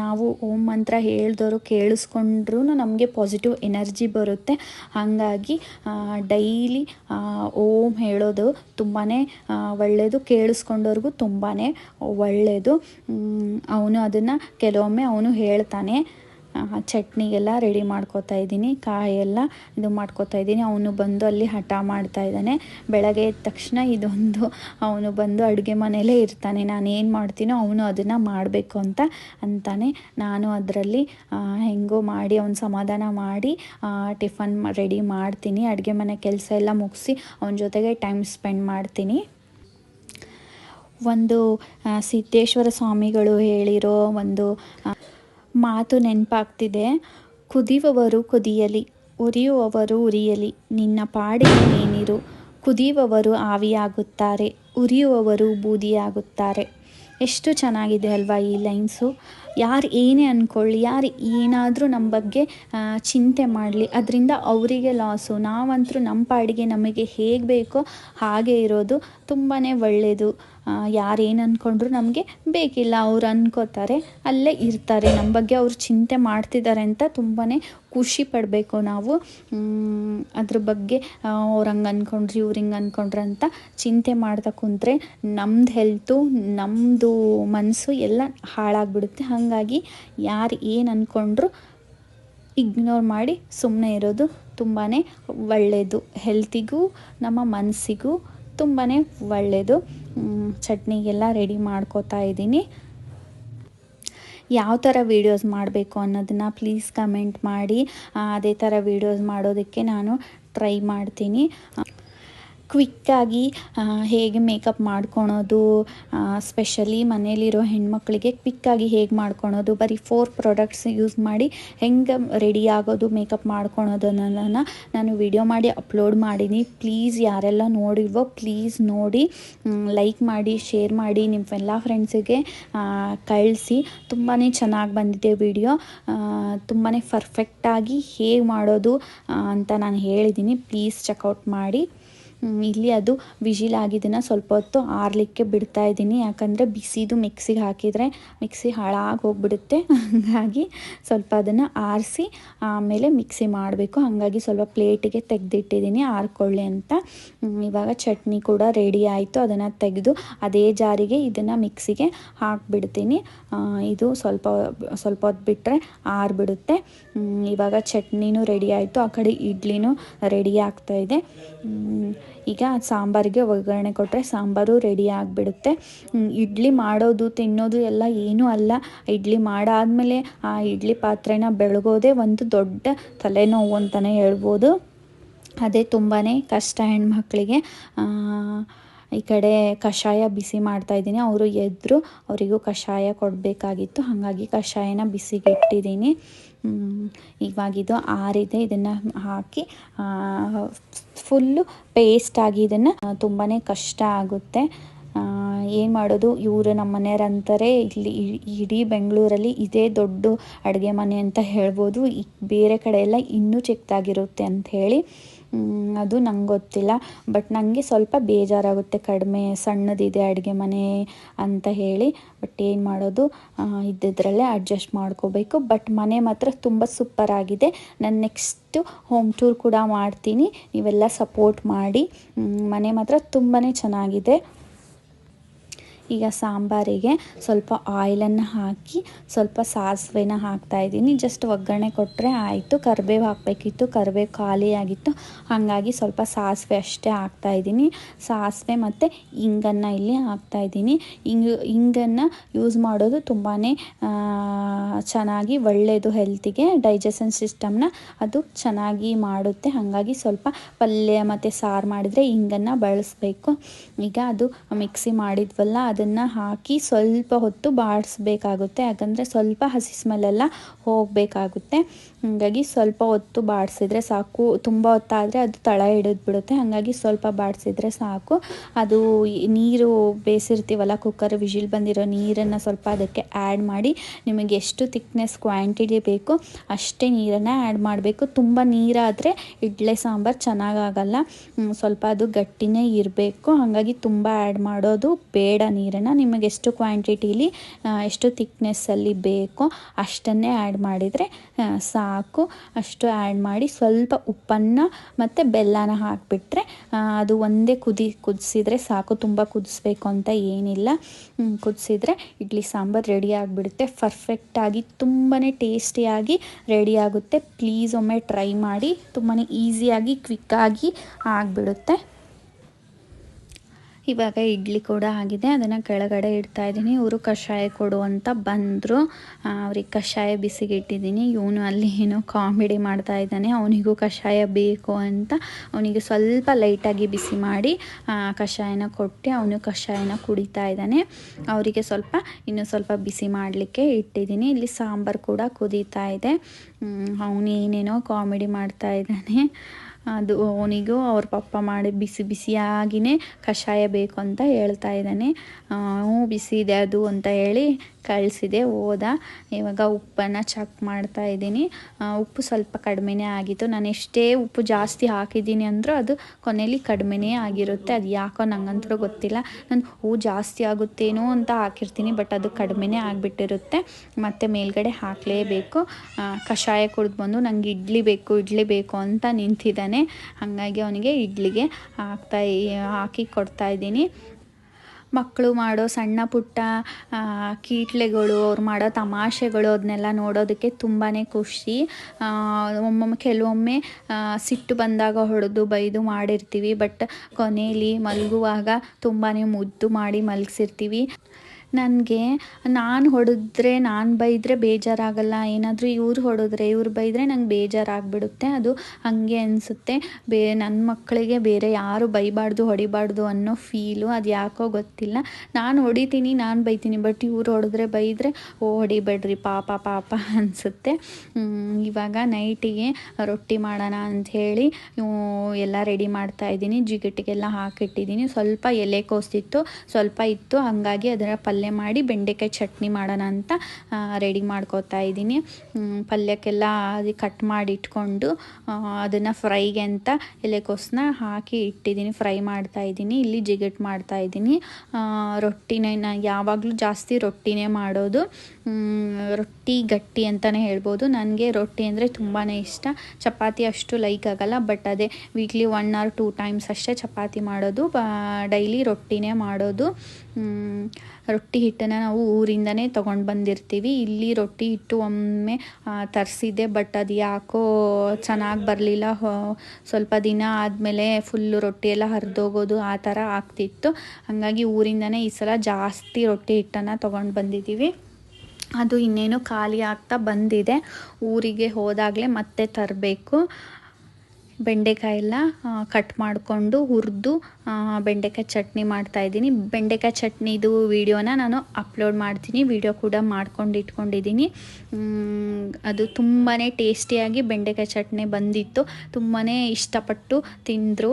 ನಾವು ಓಂ ಮಂತ್ರ ಹೇಳ್ದವರು ಕೇಳಿಸ್ಕೊಂಡ್ರೂ ನಮಗೆ ಪಾಸಿಟಿವ್ ಎನರ್ಜಿ ಬರುತ್ತೆ. ಹಾಗಾಗಿ ಡೈಲಿ ಓಂ ಹೇಳೋದು ತುಂಬಾ ಒಳ್ಳೆಯದು ಕೇಳಿಸ್ಕೊಂಡವ್ರಿಗೂ ತುಂಬಾ ಒಳ್ಳೆಯದು ಅವನು ಅದನ್ನು ಕೆಲವೊಮ್ಮೆ ಅವನು ಹೇಳ್ತಾನೆ. ಚಟ್ನಿಗೆಲ್ಲ ರೆಡಿ ಮಾಡ್ಕೋತಾ ಇದ್ದೀನಿ. ಕಾಯೆಲ್ಲ ಇದು ಮಾಡ್ಕೋತಾ ಇದ್ದೀನಿ. ಅವನು ಬಂದು ಅಲ್ಲಿ ಹಠ ಮಾಡ್ತಾ ಇದ್ದಾನೆ. ಬೆಳಗ್ಗೆ ಎದ್ದ ತಕ್ಷಣ ಇದೊಂದು ಅವನು ಬಂದು ಅಡುಗೆ ಮನೆಯಲ್ಲೇ ಇರ್ತಾನೆ. ನಾನು ಏನು ಮಾಡ್ತೀನೋ ಅವನು ಅದನ್ನು ಮಾಡಬೇಕು ಅಂತ ಅಂತಾನೆ ನಾನು ಅದರಲ್ಲಿ ಹೆಂಗೋ ಮಾಡಿ ಅವನು ಸಮಾಧಾನ ಮಾಡಿ ಟಿಫನ್ ರೆಡಿ ಮಾಡ್ತೀನಿ. ಅಡುಗೆ ಮನೆ ಕೆಲಸ ಎಲ್ಲ ಮುಗಿಸಿ ಅವನ ಜೊತೆಗೆ ಟೈಮ್ ಸ್ಪೆಂಡ್ ಮಾಡ್ತೀನಿ. ಒಂದು ಸಿದ್ದೇಶ್ವರ ಸ್ವಾಮಿಗಳು ಹೇಳಿರೋ ಒಂದು ಮಾತು ನೆನಪಾಗ್ತಿದೆ. ಕುದಿಯುವವರು ಕುದಿಯಲಿ, ಉರಿಯುವವರು ಉರಿಯಲಿ, ನಿನ್ನ ಪಾಡಿಗೆ ನೀನಿರು. ಕುದಿಯುವವರು ಆವಿಯಾಗುತ್ತಾರೆ, ಉರಿಯುವವರು ಬೂದಿಯಾಗುತ್ತಾರೆ. ಎಷ್ಟು ಚೆನ್ನಾಗಿದೆ ಅಲ್ವಾ ಈ ಲೈನ್ಸು. ಯಾರು ಏನೇ ಅಂದ್ಕೊಳ್ಳಿ ಯಾರು ಏನಾದರೂ ನಮ್ಮ ಬಗ್ಗೆ ಚಿಂತೆ ಮಾಡಲಿ. ಅದರಿಂದ ಅವರಿಗೆ ಲಾಸು ನಾವಂತರೂ ನಮ್ಮ ಪಾಡಿಗೆ ನಮಗೆ ಹೇಗೆ ಬೇಕೋ ಹಾಗೆ ಇರೋದು ತುಂಬಾ ಒಳ್ಳೆಯದು ಯಾರು ಏನು ಅಂದ್ಕೊಂಡ್ರು ನಮಗೆ ಬೇಕಿಲ್ಲ, ಅವ್ರು ಅನ್ಕೋತಾರೆ. ಅಲ್ಲೇ ಇರ್ತಾರೆ. ನಮ್ಮ ಬಗ್ಗೆ ಅವ್ರು ಚಿಂತೆ ಮಾಡ್ತಿದ್ದಾರೆ ಅಂತ ತುಂಬಾ ಖುಷಿ ಪಡಬೇಕು ನಾವು. ಅದ್ರ ಬಗ್ಗೆ ಅವ್ರು ಹಂಗೆ ಅಂದ್ಕೊಂಡ್ರಿ ಇವ್ರು ಹಿಂಗೆ ಅಂದ್ಕೊಂಡ್ರೆ ಅಂತ ಚಿಂತೆ ಮಾಡ್ತಾ ಕುಂತ್ರೆ ನಮ್ಮದು ಹೆಲ್ತು ನಮ್ಮದು ಮನಸ್ಸು ಎಲ್ಲ ಹಾಳಾಗ್ಬಿಡುತ್ತೆ. ಹಾಗಾಗಿ ಯಾರು ಏನು ಅಂದ್ಕೊಂಡ್ರು ಇಗ್ನೋರ್ ಮಾಡಿ ಸುಮ್ಮನೆ ಇರೋದು ತುಂಬಾ ಒಳ್ಳೆಯದು ಹೆಲ್ತಿಗೂ ನಮ್ಮ ಮನಸ್ಸಿಗೂ ತುಂಬಾ ಒಳ್ಳೆಯದು ಚಟ್ನಿಗೆಲ್ಲ ರೆಡಿ ಮಾಡ್ಕೋತಾ ಇದ್ದೀನಿ. ಯಾವ ಥರ ವೀಡಿಯೋಸ್ ಮಾಡಬೇಕು ಅನ್ನೋದನ್ನು ಪ್ಲೀಸ್ ಕಮೆಂಟ್ ಮಾಡಿ. ಅದೇ ಥರ ವೀಡಿಯೋಸ್ ಮಾಡೋದಕ್ಕೆ ನಾನು ಟ್ರೈ ಮಾಡ್ತೀನಿ. ಕ್ವಿಕ್ಕಾಗಿ ಹೇಗೆ ಮೇಕಪ್ ಮಾಡ್ಕೊಳೋದು ಸ್ಪೆಷಲಿ ಮನೇಲಿರೋ ಹೆಣ್ಮಕ್ಳಿಗೆ ಕ್ವಿಕ್ಕಾಗಿ ಹೇಗೆ ಮಾಡ್ಕೊಳೋದು, ಬರೀ ಫೋರ್ ಪ್ರಾಡಕ್ಟ್ಸ್ ಯೂಸ್ ಮಾಡಿ ಹೆಂಗೆ ರೆಡಿ ಆಗೋದು ಮೇಕಪ್ ಮಾಡ್ಕೊಳೋದನ್ನ ನಾನು ವಿಡಿಯೋ ಮಾಡಿ ಅಪ್ಲೋಡ್ ಮಾಡೀನಿ. ಪ್ಲೀಸ್ ಯಾರೆಲ್ಲ ನೋಡಿಲ್ವೋ ಪ್ಲೀಸ್ ನೋಡಿ ಲೈಕ್ ಮಾಡಿ ಶೇರ್ ಮಾಡಿ ನಿಮ್ಮೆಲ್ಲ ಫ್ರೆಂಡ್ಸಿಗೆ ಕಳಿಸಿ. ತುಂಬಾ ಚೆನ್ನಾಗಿ ಬಂದಿದೆ ವಿಡಿಯೋ ತುಂಬಾ ಪರ್ಫೆಕ್ಟಾಗಿ ಹೇಗೆ ಮಾಡೋದು ಅಂತ ನಾನು ಹೇಳಿದ್ದೀನಿ ಪ್ಲೀಸ್ ಚೆಕ್ಔಟ್ ಮಾಡಿ. ಇಲ್ಲಿ ಅದು ವಿಜಿಲ್ ಆಗಿದ್ದನ್ನು ಸ್ವಲ್ಪ ಹೊತ್ತು ಆರಲಿಕ್ಕೆ ಬಿಡ್ತಾ ಇದ್ದೀನಿ. ಯಾಕಂದರೆ ಬಿಸಿದು ಮಿಕ್ಸಿಗೆ ಹಾಕಿದರೆ ಮಿಕ್ಸಿ ಹಾಳಾಗಿ ಹೋಗ್ಬಿಡುತ್ತೆ. ಹಾಗಾಗಿ ಸ್ವಲ್ಪ ಅದನ್ನು ಆರಿಸಿ ಆಮೇಲೆ ಮಿಕ್ಸಿ ಮಾಡಬೇಕು. ಹಾಗಾಗಿ ಸ್ವಲ್ಪ ಪ್ಲೇಟಿಗೆ ತೆಗೆದಿಟ್ಟಿದ್ದೀನಿ, ಆರ್ಕೊಳ್ಳಿ ಅಂತ. ಇವಾಗ ಚಟ್ನಿ ಕೂಡ ರೆಡಿ ಆಯಿತು. ಅದನ್ನು ತೆಗೆದು ಅದೇ ಜಾರಿಗೆ ಇದನ್ನು ಮಿಕ್ಸಿಗೆ ಹಾಕಿಬಿಡ್ತೀನಿ. ಇದು ಸ್ವಲ್ಪ ಸ್ವಲ್ಪ ಹೊತ್ತು ಬಿಟ್ಟರೆ ಆರಿಬಿಡುತ್ತೆ. ಇವಾಗ ಚಟ್ನಿನೂ ರೆಡಿ ಆಯಿತು. ಆ ಕಡೆ ಇಡ್ಲಿನೂ ರೆಡಿ ಆಗ್ತಾಯಿದೆ ಈಗ ಸಾಂಬಾರಿಗೆ ಒಗ್ಗರಣೆ ಕೊಟ್ಟರೆ ಸಾಂಬಾರು ರೆಡಿ ಆಗಿಬಿಡುತ್ತೆ. ಇಡ್ಲಿ ಮಾಡೋದು, ತಿನ್ನೋದು ಎಲ್ಲ ಏನೂ ಅಲ್ಲ. ಇಡ್ಲಿ ಮಾಡಾದಮೇಲೆ ಆ ಇಡ್ಲಿ ಪಾತ್ರೆನ ಬೆಳಗೋದೇ ಒಂದು ದೊಡ್ಡ ತಲೆನೋವು ಅಂತಲೇ ಹೇಳ್ಬೋದು. ಅದೇ ತುಂಬಾ ಕಷ್ಟ ಹೆಣ್ಮಕ್ಳಿಗೆ. ಈ ಕಡೆ ಕಷಾಯ ಬಿಸಿ ಮಾಡ್ತಾ ಇದ್ದೀನಿ. ಅವರು ಎದ್ರು ಅವರಿಗೂ ಕಷಾಯ ಕೊಡಬೇಕಾಗಿತ್ತು. ಹಾಗಾಗಿ ಕಷಾಯನ ಬಿಸಿಗೆ ಇಟ್ಟಿದ್ದೀನಿ ಇವಾಗಿದು ಆರಿದೆ. ಇದನ್ನು ಹಾಕಿ ಫುಲ್ಲು ಪೇಸ್ಟಾಗಿ ಇದನ್ನು ತುಂಬಾ ಕಷ್ಟ ಆಗುತ್ತೆ. ಏನು ಮಾಡೋದು? ಇವರು ನಮ್ಮ ಮನೆಯವ್ರಂತಾರೆ ಇಲ್ಲಿ ಇಡೀ ಬೆಂಗಳೂರಲ್ಲಿ ಇದೇ ದೊಡ್ಡ ಅಡುಗೆ ಮನೆ ಅಂತ ಹೇಳ್ಬೋದು. ಬೇರೆ ಕಡೆ ಎಲ್ಲ ಇನ್ನೂ ಚಿಕ್ಕದಾಗಿರುತ್ತೆ ಅಂತ ಹೇಳಿ. ಅದು ನಂಗೆ ಗೊತ್ತಿಲ್ಲ. ಬಟ್ ನನಗೆ ಸ್ವಲ್ಪ ಬೇಜಾರಾಗುತ್ತೆ. ಕಡಿಮೆ ಸಣ್ಣದಿದೆ ಅಡುಗೆ ಮನೆ ಅಂತ ಹೇಳಿ. ಬಟ್ ಏನು ಮಾಡೋದು? ಇದ್ದಿದ್ರಲ್ಲೇ ಅಡ್ಜಸ್ಟ್ ಮಾಡ್ಕೋಬೇಕು. ಬಟ್ ಮನೆ ಮಾತ್ರ ತುಂಬ ಸೂಪರ್ ಆಗಿದೆ. ನಾನು ನೆಕ್ಸ್ಟು ಹೋಮ್ ಟೂರ್ ಕೂಡ ಮಾಡ್ತೀನಿ. ನೀವೆಲ್ಲ ಸಪೋರ್ಟ್ ಮಾಡಿ. ಮನೆ ಮಾತ್ರ ತುಂಬಾ ಚೆನ್ನಾಗಿದೆ. ಈಗ ಸಾಂಬಾರಿಗೆ ಸ್ವಲ್ಪ ಆಯಿಲನ್ನು ಹಾಕಿ ಸ್ವಲ್ಪ ಸಾಸಿವೆನ ಹಾಕ್ತಾಯಿದ್ದೀನಿ ಜಸ್ಟ್ ಒಗ್ಗರಣೆ ಕೊಟ್ಟರೆ ಆಯಿತು. ಕರಿಬೇವು ಹಾಕಬೇಕಿತ್ತು. ಕರ್ಬೇವು ಖಾಲಿಯಾಗಿತ್ತು. ಹಾಗಾಗಿ ಸ್ವಲ್ಪ ಸಾಸಿವೆ ಅಷ್ಟೇ ಹಾಕ್ತಾಯಿದ್ದೀನಿ ಸಾಸಿವೆ ಮತ್ತು ಇಂಗನ್ನು ಇಲ್ಲಿ ಹಾಕ್ತಾಯಿದ್ದೀನಿ ಇಂಗು, ಇಂಗನ್ನು ಯೂಸ್ ಮಾಡೋದು ತುಂಬಾ ಚೆನ್ನಾಗಿ ಒಳ್ಳೆಯದು ಹೆಲ್ತಿಗೆ, ಡೈಜೆಷನ್ ಸಿಸ್ಟಮ್ನ ಅದು ಚೆನ್ನಾಗಿ ಮಾಡುತ್ತೆ. ಹಾಗಾಗಿ ಸ್ವಲ್ಪ ಪಲ್ಯ ಮತ್ತು ಸಾರು ಮಾಡಿದರೆ ಇಂಗನ್ನು ಬಳಸಬೇಕು. ಈಗ ಅದು ಮಿಕ್ಸಿ ಮಾಡಿದ್ವಲ್ಲ ಅದನ್ನು ಹಾಕಿ ಸ್ವಲ್ಪ ಹೊತ್ತು ಬಾಡಿಸ್ಬೇಕಾಗುತ್ತೆ ಯಾಕಂದರೆ ಸ್ವಲ್ಪ ಹಸಿ ಸ್ಮೆಲ್ಲೆಲ್ಲ ಹೋಗಬೇಕಾಗುತ್ತೆ. ಹಾಗಾಗಿ ಸ್ವಲ್ಪ ಹೊತ್ತು ಬಾಡಿಸಿದ್ರೆ ಸಾಕು. ತುಂಬ ಹೊತ್ತಾದರೆ ಅದು ತಳ ಹಿಡಿದ್ಬಿಡುತ್ತೆ. ಹಾಗಾಗಿ ಸ್ವಲ್ಪ ಬಾಡಿಸಿದ್ರೆ ಸಾಕು. ಅದು ನೀರು ಬೇಯಿಸಿರ್ತೀವಲ್ಲ ಕುಕ್ಕರ್ ವಿಜಿಲ್ ಬಂದಿರೋ ನೀರನ್ನು ಸ್ವಲ್ಪ ಅದಕ್ಕೆ ಆ್ಯಡ್ ಮಾಡಿ ನಿಮಗೆ ಎಷ್ಟು ತಿಕ್ನೆಸ್ ಕ್ವಾಂಟಿಟಿ ಬೇಕು ಅಷ್ಟೇ ನೀರನ್ನು ಆ್ಯಡ್ ಮಾಡಬೇಕು. ತುಂಬ ನೀರಾದರೆ ಇಡ್ಲೆ ಸಾಂಬಾರು ಚೆನ್ನಾಗಾಗಲ್ಲ. ಸ್ವಲ್ಪ ಅದು ಗಟ್ಟಿನೇ ಇರಬೇಕು. ಹಾಗಾಗಿ ತುಂಬ ಆ್ಯಡ್ ಮಾಡೋದು ಬೇಡ ನೀರನ್ನು. ನಿಮಗೆ ಎಷ್ಟು ಕ್ವಾಂಟಿಟೀಲಿ ಎಷ್ಟು ತಿಕ್ನೆಸ್ಸಲ್ಲಿ ಬೇಕೋ ಅಷ್ಟನ್ನೇ ಆ್ಯಡ್ ಮಾಡಿದರೆ ಸಾಕು. ಅಷ್ಟು ಆ್ಯಡ್ ಮಾಡಿ ಸ್ವಲ್ಪ ಉಪ್ಪನ್ನು ಮತ್ತು ಬೆಲ್ಲನ ಹಾಕಿಬಿಟ್ರೆ ಅದು ಒಂದೇ ಕುದಿ, ಕುದಿಸಿದ್ರೆ ಸಾಕು. ತುಂಬ ಕುದಿಸ್ಬೇಕು ಅಂತ ಏನಿಲ್ಲ. ಕುದಿಸಿದ್ರೆ ಇಡ್ಲಿ ಸಾಂಬಾರು ರೆಡಿ ಆಗಿಬಿಡುತ್ತೆ. ಪರ್ಫೆಕ್ಟಾಗಿ ತುಂಬಾ ಟೇಸ್ಟಿಯಾಗಿ ರೆಡಿ ಆಗುತ್ತೆ. ಪ್ಲೀಸ್ ಒಮ್ಮೆ ಟ್ರೈ ಮಾಡಿ ತುಂಬಾ ಈಸಿಯಾಗಿ ಕ್ವಿಕ್ಕಾಗಿ ಆಗಿಬಿಡುತ್ತೆ. ಇವಾಗ ಇಡ್ಲಿ ಕೂಡ ಆಗಿದೆ. ಅದನ್ನು ಕೆಳಗಡೆ ಇಡ್ತಾ ಇದ್ದೀನಿ. ಇವರು ಕಷಾಯ ಕೊಡು ಅಂತ ಬಂದರು ಅವ್ರಿಗೆ ಕಷಾಯ ಬಿಸಿಗೆ ಇಟ್ಟಿದ್ದೀನಿ ಇವನು ಅಲ್ಲಿ ಏನೋ ಕಾಮಿಡಿ ಮಾಡ್ತಾ ಇದ್ದಾನೆ. ಅವನಿಗೂ ಕಷಾಯ ಬೇಕು ಅಂತ ಅವನಿಗೆ ಸ್ವಲ್ಪ ಲೈಟಾಗಿ ಬಿಸಿ ಮಾಡಿ ಕಷಾಯನ ಕೊಟ್ಟು ಅವನು ಕಷಾಯನ ಕುಡಿತಾ ಇದ್ದಾನೆ. ಅವರಿಗೆ ಸ್ವಲ್ಪ, ಇನ್ನೂ ಸ್ವಲ್ಪ ಬಿಸಿ ಮಾಡಲಿಕ್ಕೆ ಇಟ್ಟಿದ್ದೀನಿ. ಇಲ್ಲಿ ಸಾಂಬಾರು ಕೂಡ ಕುದೀತಾ ಇದೆ. ಅವನು ಏನೇನೋ ಕಾಮಿಡಿ ಮಾಡ್ತಾ ಇದ್ದಾನೆ. ಅದು ಅವನಿಗೂ ಅವ್ರ ಪಪ್ಪ ಮಾಡಿ ಬಿಸಿ ಬಿಸಿಯಾಗಿಯೇ ಕಷಾಯ ಬೇಕು ಅಂತ ಹೇಳ್ತಾ ಇದ್ದಾನೆ. ಹ್ಞೂ ಬಿಸಿ ಇದೆ ಅದು ಅಂತ ಹೇಳಿ ಕಳಿಸಿದೆ ಹೋದ ಇವಾಗ ಉಪ್ಪನ್ನು ಚೆಕ್ ಮಾಡ್ತಾ ಇದ್ದೀನಿ. ಉಪ್ಪು ಸ್ವಲ್ಪ ಕಡಿಮೆನೇ ಆಗಿತ್ತು. ನಾನು ಎಷ್ಟೇ ಉಪ್ಪು ಜಾಸ್ತಿ ಹಾಕಿದ್ದೀನಿ ಅಂದರೂ ಅದು ಕೊನೆಯಲ್ಲಿ ಕಡಿಮೆನೇ ಆಗಿರುತ್ತೆ. ಅದು ಯಾಕೋ ನಂಗಂತೂ ಗೊತ್ತಿಲ್ಲ. ನಾನು ಹೂ ಜಾಸ್ತಿ ಆಗುತ್ತೇನೋ ಅಂತ ಹಾಕಿರ್ತೀನಿ, ಬಟ್ ಅದು ಕಡಿಮೆನೇ ಆಗಿಬಿಟ್ಟಿರುತ್ತೆ. ಮತ್ತು ಮೇಲ್ಗಡೆ ಹಾಕಲೇಬೇಕು. ಕಷಾಯ ಕುಡಿದು ಬಂದು ನಂಗೆ ಇಡ್ಲಿ ಬೇಕು ಇಡ್ಲಿ ಬೇಕು ಅಂತ ನಿಂತಿದ್ದಾನೆ. ಹಾಗಾಗಿ ಅವನಿಗೆ ಇಡ್ಲಿಗೆ ಹಾಕ್ತಾ, ಹಾಕಿ ಕೊಡ್ತಾ ಇದ್ದೀನಿ. ಮಕ್ಕಳು ಮಾಡೋ ಸಣ್ಣ ಪುಟ್ಟ ಕೀಟ್ಲೆಗಳು, ಅವ್ರು ಮಾಡೋ ತಮಾಷೆಗಳು, ಅದನ್ನೆಲ್ಲ ನೋಡೋದಕ್ಕೆ ತುಂಬಾ ಖುಷಿ. ಒಮ್ಮೊಮ್ಮೆ ಕೆಲವೊಮ್ಮೆ ಸಿಟ್ಟು ಬಂದಾಗ ಹೊಡೆದು ಬೈದು ಮಾಡಿರ್ತೀವಿ, ಬಟ್ ಕೊನೆಯಲ್ಲಿ ಮಲಗುವಾಗ ತುಂಬಾ ಮುದ್ದು ಮಾಡಿ ಮಲಗಿಸಿರ್ತೀವಿ. ನನಗೆ, ನಾನು ಹೊಡೆದ್ರೆ ನಾನು ಬೈದರೆ ಬೇಜಾರಾಗಲ್ಲ. ಏನಾದರೂ ಇವ್ರು ಹೊಡೆದ್ರೆ ಇವ್ರು ಬೈದರೆ ನಂಗೆ ಬೇಜಾರಾಗ್ಬಿಡುತ್ತೆ. ಅದು ಹಾಗೆ ಅನಿಸುತ್ತೆ. ಬೇ ನನ್ನ ಮಕ್ಕಳಿಗೆ ಬೇರೆ ಯಾರು ಬೈಬಾರ್ದು, ಹೊಡಿಬಾರ್ದು ಅನ್ನೋ ಫೀಲು ಅದು ಯಾಕೋ ಗೊತ್ತಿಲ್ಲ. ನಾನು ಹೊಡಿತೀನಿ, ನಾನು ಬೈತೀನಿ, ಬಟ್ ಇವ್ರು ಹೊಡೆದ್ರೆ ಬೈದರೆ, ಓ, ಹೊಡಿಬೇಡ್ರಿ, ಪಾಪ ಪಾಪ ಅನಿಸುತ್ತೆ. ಇವಾಗ ನೈಟಿಗೆ ರೊಟ್ಟಿ ಮಾಡೋಣ ಅಂಥೇಳಿ ಎಲ್ಲ ರೆಡಿ ಮಾಡ್ತಾ ಇದ್ದೀನಿ. ಜಿಗಟಿಗೆಲ್ಲ ಹಾಕಿಟ್ಟಿದ್ದೀನಿ. ಸ್ವಲ್ಪ ಎಲೆ ಕೋಸಿತ್ತು ಸ್ವಲ್ಪ ಇತ್ತು. ಹಾಗಾಗಿ ಅದರ ಪಲ್ಯ ಮಾಡಿ ಬೆಂಡೆಕಾಯಿ ಚಟ್ನಿ ಮಾಡೋಣ ಅಂತ ರೆಡಿ ಮಾಡ್ಕೋತಾ ಇದ್ದೀನಿ. ಪಲ್ಯಕ್ಕೆಲ್ಲ ಕಟ್ ಮಾಡಿ ಇಟ್ಕೊಂಡು ಅದನ್ನು ಫ್ರೈಗೆ ಅಂತ ಎಲೆಕೋಸನ್ನ ಹಾಕಿ ಇಟ್ಟಿದ್ದೀನಿ. ಫ್ರೈ ಮಾಡ್ತಾ ಇದ್ದೀನಿ. ಇಲ್ಲಿ ಜಿಗಟ್ ಮಾಡ್ತಾ ಇದ್ದೀನಿ. ರೊಟ್ಟಿನೇ ಯಾವಾಗಲೂ ಜಾಸ್ತಿ ರೊಟ್ಟಿನೇ ಮಾಡೋದು. ರೊಟ್ಟಿ ಗಟ್ಟಿ ಅಂತಲೇ ಹೇಳ್ಬೋದು. ನನಗೆ ರೊಟ್ಟಿ ಅಂದರೆ ತುಂಬಾ ಇಷ್ಟ. ಚಪಾತಿ ಅಷ್ಟು ಲೈಕ್ ಆಗಲ್ಲ ಬಟ್ ಅದೇ weekly one or two times ಅಷ್ಟೇ ಚಪಾತಿ ಮಾಡೋದು. ಡೈಲಿ ರೊಟ್ಟಿನೇ ಮಾಡೋದು. ರೊಟ್ಟಿ ಹಿಟ್ಟನ್ನು ನಾವು ಊರಿಂದನೇ ತಗೊಂಡು ಬಂದಿರ್ತೀವಿ. ಇಲ್ಲಿ ರೊಟ್ಟಿ ಹಿಟ್ಟು ಒಮ್ಮೆ ತರಿಸಿದ್ದೆ ಬಟ್ ಅದು ಯಾಕೋ ಚೆನ್ನಾಗಿ ಬರಲಿಲ್ಲ. ಸ್ವಲ್ಪ ದಿನ ಆದಮೇಲೆ ಫುಲ್ಲು ರೊಟ್ಟಿ ಎಲ್ಲ ಹರಿದೋಗೋದು ಆ ಥರ ಆಗ್ತಿತ್ತು. ಹಾಗಾಗಿ ಊರಿಂದನೇ ಈ ಸಲ ಜಾಸ್ತಿ ರೊಟ್ಟಿ ಹಿಟ್ಟನ್ನು ತೊಗೊಂಡು ಬಂದಿದ್ದೀವಿ ಅದು ಇನ್ನೇನು ಖಾಲಿ ಆಗ್ತಾ ಬಂದಿದೆ. ಊರಿಗೆ ಹೋದಾಗಲೇ ಮತ್ತೆ ತರಬೇಕು. ಬೆಂಡೆಕಾಯಿ ಎಲ್ಲ ಕಟ್ ಮಾಡಿಕೊಂಡು ಹುರಿದು ಬೆಂಡೆಕಾಯಿ ಚಟ್ನಿ ಮಾಡ್ತಾಯಿದ್ದೀನಿ ಬೆಂಡೆಕಾಯಿ ಚಟ್ನಿದು ವೀಡಿಯೋನ ನಾನು ಅಪ್ಲೋಡ್ ಮಾಡ್ತೀನಿ. ವಿಡಿಯೋ ಕೂಡ ಮಾಡ್ಕೊಂಡು ಇಟ್ಕೊಂಡಿದ್ದೀನಿ. ಅದು ತುಂಬಾ ಟೇಸ್ಟಿಯಾಗಿ ಬೆಂಡೆಕಾಯಿ ಚಟ್ನಿ ಬಂದಿತ್ತು. ತುಂಬಾ ಇಷ್ಟಪಟ್ಟು ತಿಂದರು.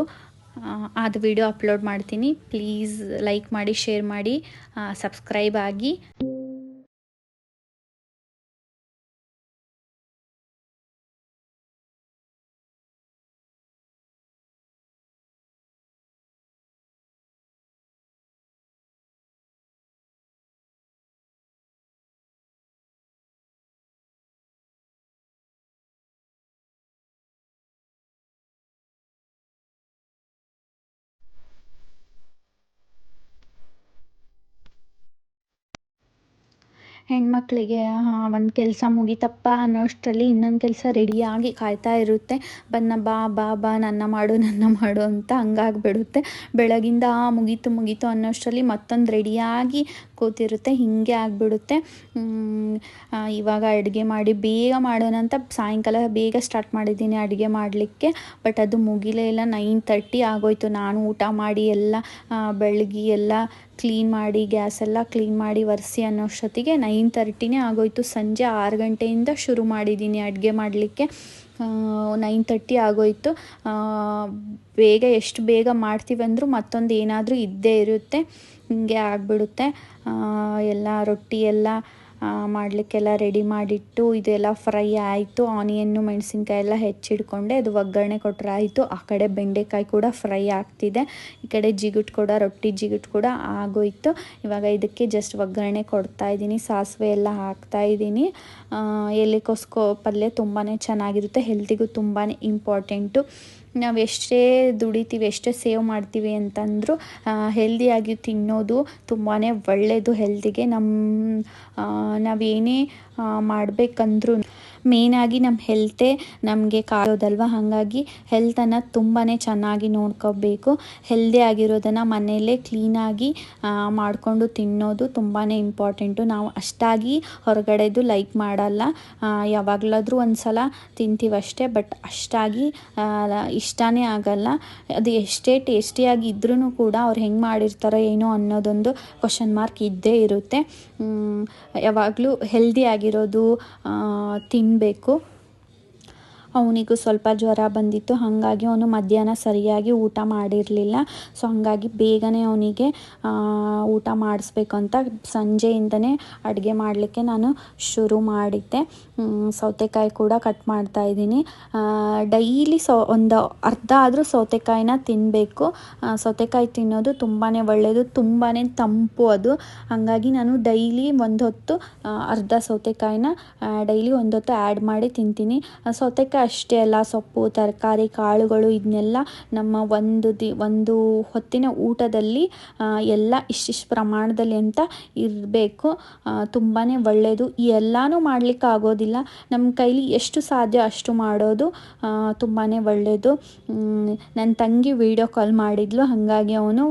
ಅದು ವಿಡಿಯೋ ಅಪ್ಲೋಡ್ ಮಾಡ್ತೀನಿ. ಪ್ಲೀಸ್ ಲೈಕ್ ಮಾಡಿ, ಶೇರ್ ಮಾಡಿ ಸಬ್ಸ್ಕ್ರೈಬ್ ಆಗಿ. ಹೆಣ್ಮಕ್ಳಿಗೆ ಒಂದು ಕೆಲಸ ಮುಗಿತಪ್ಪ ಅನ್ನೋಷ್ಟರಲ್ಲಿ ಇನ್ನೊಂದು ಕೆಲಸ ರೆಡಿಯಾಗಿ ಕಾಯ್ತಾ ಇರುತ್ತೆ. ಬನ್ನ ಬಾ ಬಾ ಬಾ, ನನ್ನ ಮಾಡು ನನ್ನ ಮಾಡು ಅಂತ ಹಂಗಾಗ್ಬಿಡುತ್ತೆ. ಬೆಳಗಿಂದ ಮುಗೀತು ಮುಗೀತು ಅನ್ನೋಷ್ಟರಲ್ಲಿ ಮತ್ತೊಂದು ರೆಡಿಯಾಗಿ ಕೂತಿರುತ್ತೆ. ಹೀಗೆ ಆಗಿಬಿಡುತ್ತೆ. ಇವಾಗ ಅಡುಗೆ ಮಾಡಿ ಬೇಗ ಮಾಡೋಣ ಅಂತ ಸಾಯಂಕಾಲ ಬೇಗ ಸ್ಟಾರ್ಟ್ ಮಾಡಿದ್ದೀನಿ ಅಡುಗೆ ಮಾಡಲಿಕ್ಕೆ. ಬಟ್ ಅದು ಮುಗಿಲೇ ಇಲ್ಲ. ನೈನ್ ತರ್ಟಿ ಆಗೋಯ್ತು. ನಾನು ಊಟ ಮಾಡಿ ಎಲ್ಲ ಬೆಳಗ್ಗೆ ಎಲ್ಲ ಕ್ಲೀನ್ ಮಾಡಿ ಗ್ಯಾಸ್ ಎಲ್ಲ ಕ್ಲೀನ್ ಮಾಡಿ ಒರೆಸಿ ಅನ್ನೋಷ್ಟೊತ್ತಿಗೆ ನೈನ್ ತರ್ಟಿನೇ ಆಗೋಯ್ತು. ಸಂಜೆ ಆರು ಗಂಟೆಯಿಂದ ಶುರು ಮಾಡಿದ್ದೀನಿ ಅಡುಗೆ ಮಾಡಲಿಕ್ಕೆ. ನೈನ್ ತರ್ಟಿ ಆಗೋಯ್ತು. ಬೇಗ ಎಷ್ಟು ಬೇಗ ಮಾಡ್ತೀವಿ ಅಂದರೂ ಮತ್ತೊಂದು ಏನಾದರೂ ಇದ್ದೇ ಇರುತ್ತೆ. ಹಿಂಗೆ ಆಗಿಬಿಡುತ್ತೆ. ಎಲ್ಲ ರೊಟ್ಟಿ ಎಲ್ಲ ಮಾಡಲಿಕ್ಕೆಲ್ಲ ರೆಡಿ ಮಾಡಿಟ್ಟು ಇದೆಲ್ಲ ಫ್ರೈ ಆಯಿತು. ಆನಿಯನ್ನು ಮೆಣಸಿನ್ಕಾಯಿ ಎಲ್ಲ ಹೆಚ್ಚಿಡ್ಕೊಂಡೆ. ಅದು ಒಗ್ಗರಣೆ ಕೊಟ್ಟರೆ ಆಯಿತು. ಆ ಕಡೆ ಬೆಂಡೆಕಾಯಿ ಕೂಡ ಫ್ರೈ ಆಗ್ತಿದೆ. ಈ ಕಡೆ ಜಿಗುಟ್ ಕೂಡ, ರೊಟ್ಟಿ ಜಿಗುಟ್ ಕೂಡ ಆಗೋಯ್ತು. ಇವಾಗ ಇದಕ್ಕೆ ಜಸ್ಟ್ ಒಗ್ಗರಣೆ ಕೊಡ್ತಾ ಇದ್ದೀನಿ. ಸಾಸಿವೆ ಎಲ್ಲ ಹಾಕ್ತಾ ಇದ್ದೀನಿ. ಎಲೆಕೋಸ್ಕೋ ಪಲ್ಯ ತುಂಬಾ ಚೆನ್ನಾಗಿರುತ್ತೆ. ಹೆಲ್ತಿಗೂ ತುಂಬಾ ಇಂಪಾರ್ಟೆಂಟು ನಾವು ಎಷ್ಟೇ ದುಡಿತೀವಿ, ಎಷ್ಟೇ ಸೇವ್ ಮಾಡ್ತೀವಿ ಅಂತಂದರೂ ಹೆಲ್ದಿಯಾಗಿ ತಿನ್ನೋದು ತುಂಬಾ ಒಳ್ಳೆಯದು ಹೆಲ್ತಿಗೆ ನಮ್ಮ ನಾವೇನೇ ಮಾಡಬೇಕಂದ್ರೂ ಮೇನಾಗಿ ನಮ್ಮ ಹೆಲ್ತೇ ನಮಗೆ ಕಾಯೋದಲ್ವ? ಹಾಗಾಗಿ ಹೆಲ್ತನ್ನು ತುಂಬಾ ಚೆನ್ನಾಗಿ ನೋಡ್ಕೋಬೇಕು. ಹೆಲ್ದಿ ಆಗಿರೋದನ್ನು ಮನೆಯಲ್ಲೇ ಕ್ಲೀನಾಗಿ ಮಾಡಿಕೊಂಡು ತಿನ್ನೋದು ತುಂಬಾ ಇಂಪಾರ್ಟೆಂಟು ನಾವು ಅಷ್ಟಾಗಿ ಹೊರಗಡೆದು ಲೈಕ್ ಮಾಡಲ್ಲ. ಯಾವಾಗಲಾದರೂ ಒಂದು ಸಲ ತಿಂತೀವಷ್ಟೇ ಬಟ್ ಅಷ್ಟಾಗಿ ಇಷ್ಟನೇ ಆಗಲ್ಲ. ಅದು ಎಷ್ಟೇ ಟೇಸ್ಟಿಯಾಗಿ ಇದ್ರೂ ಕೂಡ ಅವ್ರು ಹೆಂಗೆ ಮಾಡಿರ್ತಾರೋ ಏನೋ ಅನ್ನೋದೊಂದು ಕ್ವಶನ್ ಮಾರ್ಕ್ ಇದ್ದೇ ಇರುತ್ತೆ. ಯಾವಾಗಲೂ ಹೆಲ್ದಿ ಆಗಿರೋದು ತಿನ್ನಬೇಕು ಅವನಿಗೂ ಸ್ವಲ್ಪ ಜ್ವರ ಬಂದಿತ್ತು, ಹಾಗಾಗಿ ಅವನು ಮಧ್ಯಾಹ್ನ ಸರಿಯಾಗಿ ಊಟ ಮಾಡಿರಲಿಲ್ಲ. ಸೊ ಹಾಗಾಗಿ ಬೇಗನೆ ಅವನಿಗೆ ಊಟ ಮಾಡಿಸ್ಬೇಕು ಅಂತ ಸಂಜೆಯಿಂದನೇ ಅಡುಗೆ ಮಾಡಲಿಕ್ಕೆ ನಾನು ಶುರು ಮಾಡಿದ್ದೆ. ಸೌತೆಕಾಯಿ ಕೂಡ ಕಟ್ ಮಾಡ್ತಾ ಇದ್ದೀನಿ. ಡೈಲಿ ಸೌ, ಒಂದು ಅರ್ಧ ಆದರೂ ಸೌತೆಕಾಯಿನ ತಿನ್ನಬೇಕು ಸೌತೆಕಾಯಿ ತಿನ್ನೋದು ತುಂಬಾ ಒಳ್ಳೆಯದು ತುಂಬಾ ತಂಪು ಅದು. ಹಾಗಾಗಿ ನಾನು ಡೈಲಿ ಒಂದು ಹೊತ್ತು ಅರ್ಧ ಸೌತೆಕಾಯಿನ ಡೈಲಿ ಒಂದು ಹೊತ್ತು ಆ್ಯಡ್ ಮಾಡಿ ತಿಂತೀನಿ. ಸೌತೆಕಾಯಿ ಅಷ್ಟೇ ಅಲ್ಲ, ಸೊಪ್ಪು, ತರಕಾರಿ, ಕಾಳುಗಳು ಇದನ್ನೆಲ್ಲ ನಮ್ಮ ಒಂದು ದಿ, ಒಂದು ಹೊತ್ತಿನ ಊಟದಲ್ಲಿ ಎಲ್ಲ ಇಷ್ಟಿಷ್ಟು ಪ್ರಮಾಣದಲ್ಲಿ ಅಂತ ಇರಬೇಕು. ತುಂಬಾ ಒಳ್ಳೆಯದು ಈ ಎಲ್ಲನೂ ಮಾಡಲಿಕ್ಕೆ ಆಗೋದಿಲ್ಲ. ನಮ್ಮ ಕೈಲಿ ಎಷ್ಟು ಸಾಧ್ಯ ಅಷ್ಟು ಮಾಡೋದು ತುಂಬಾ ಒಳ್ಳೆಯದು ನನ್ನ ತಂಗಿ ವೀಡಿಯೋ ಕಾಲ್ ಮಾಡಿದ್ಲು. ಹಾಗಾಗಿ ಅವನು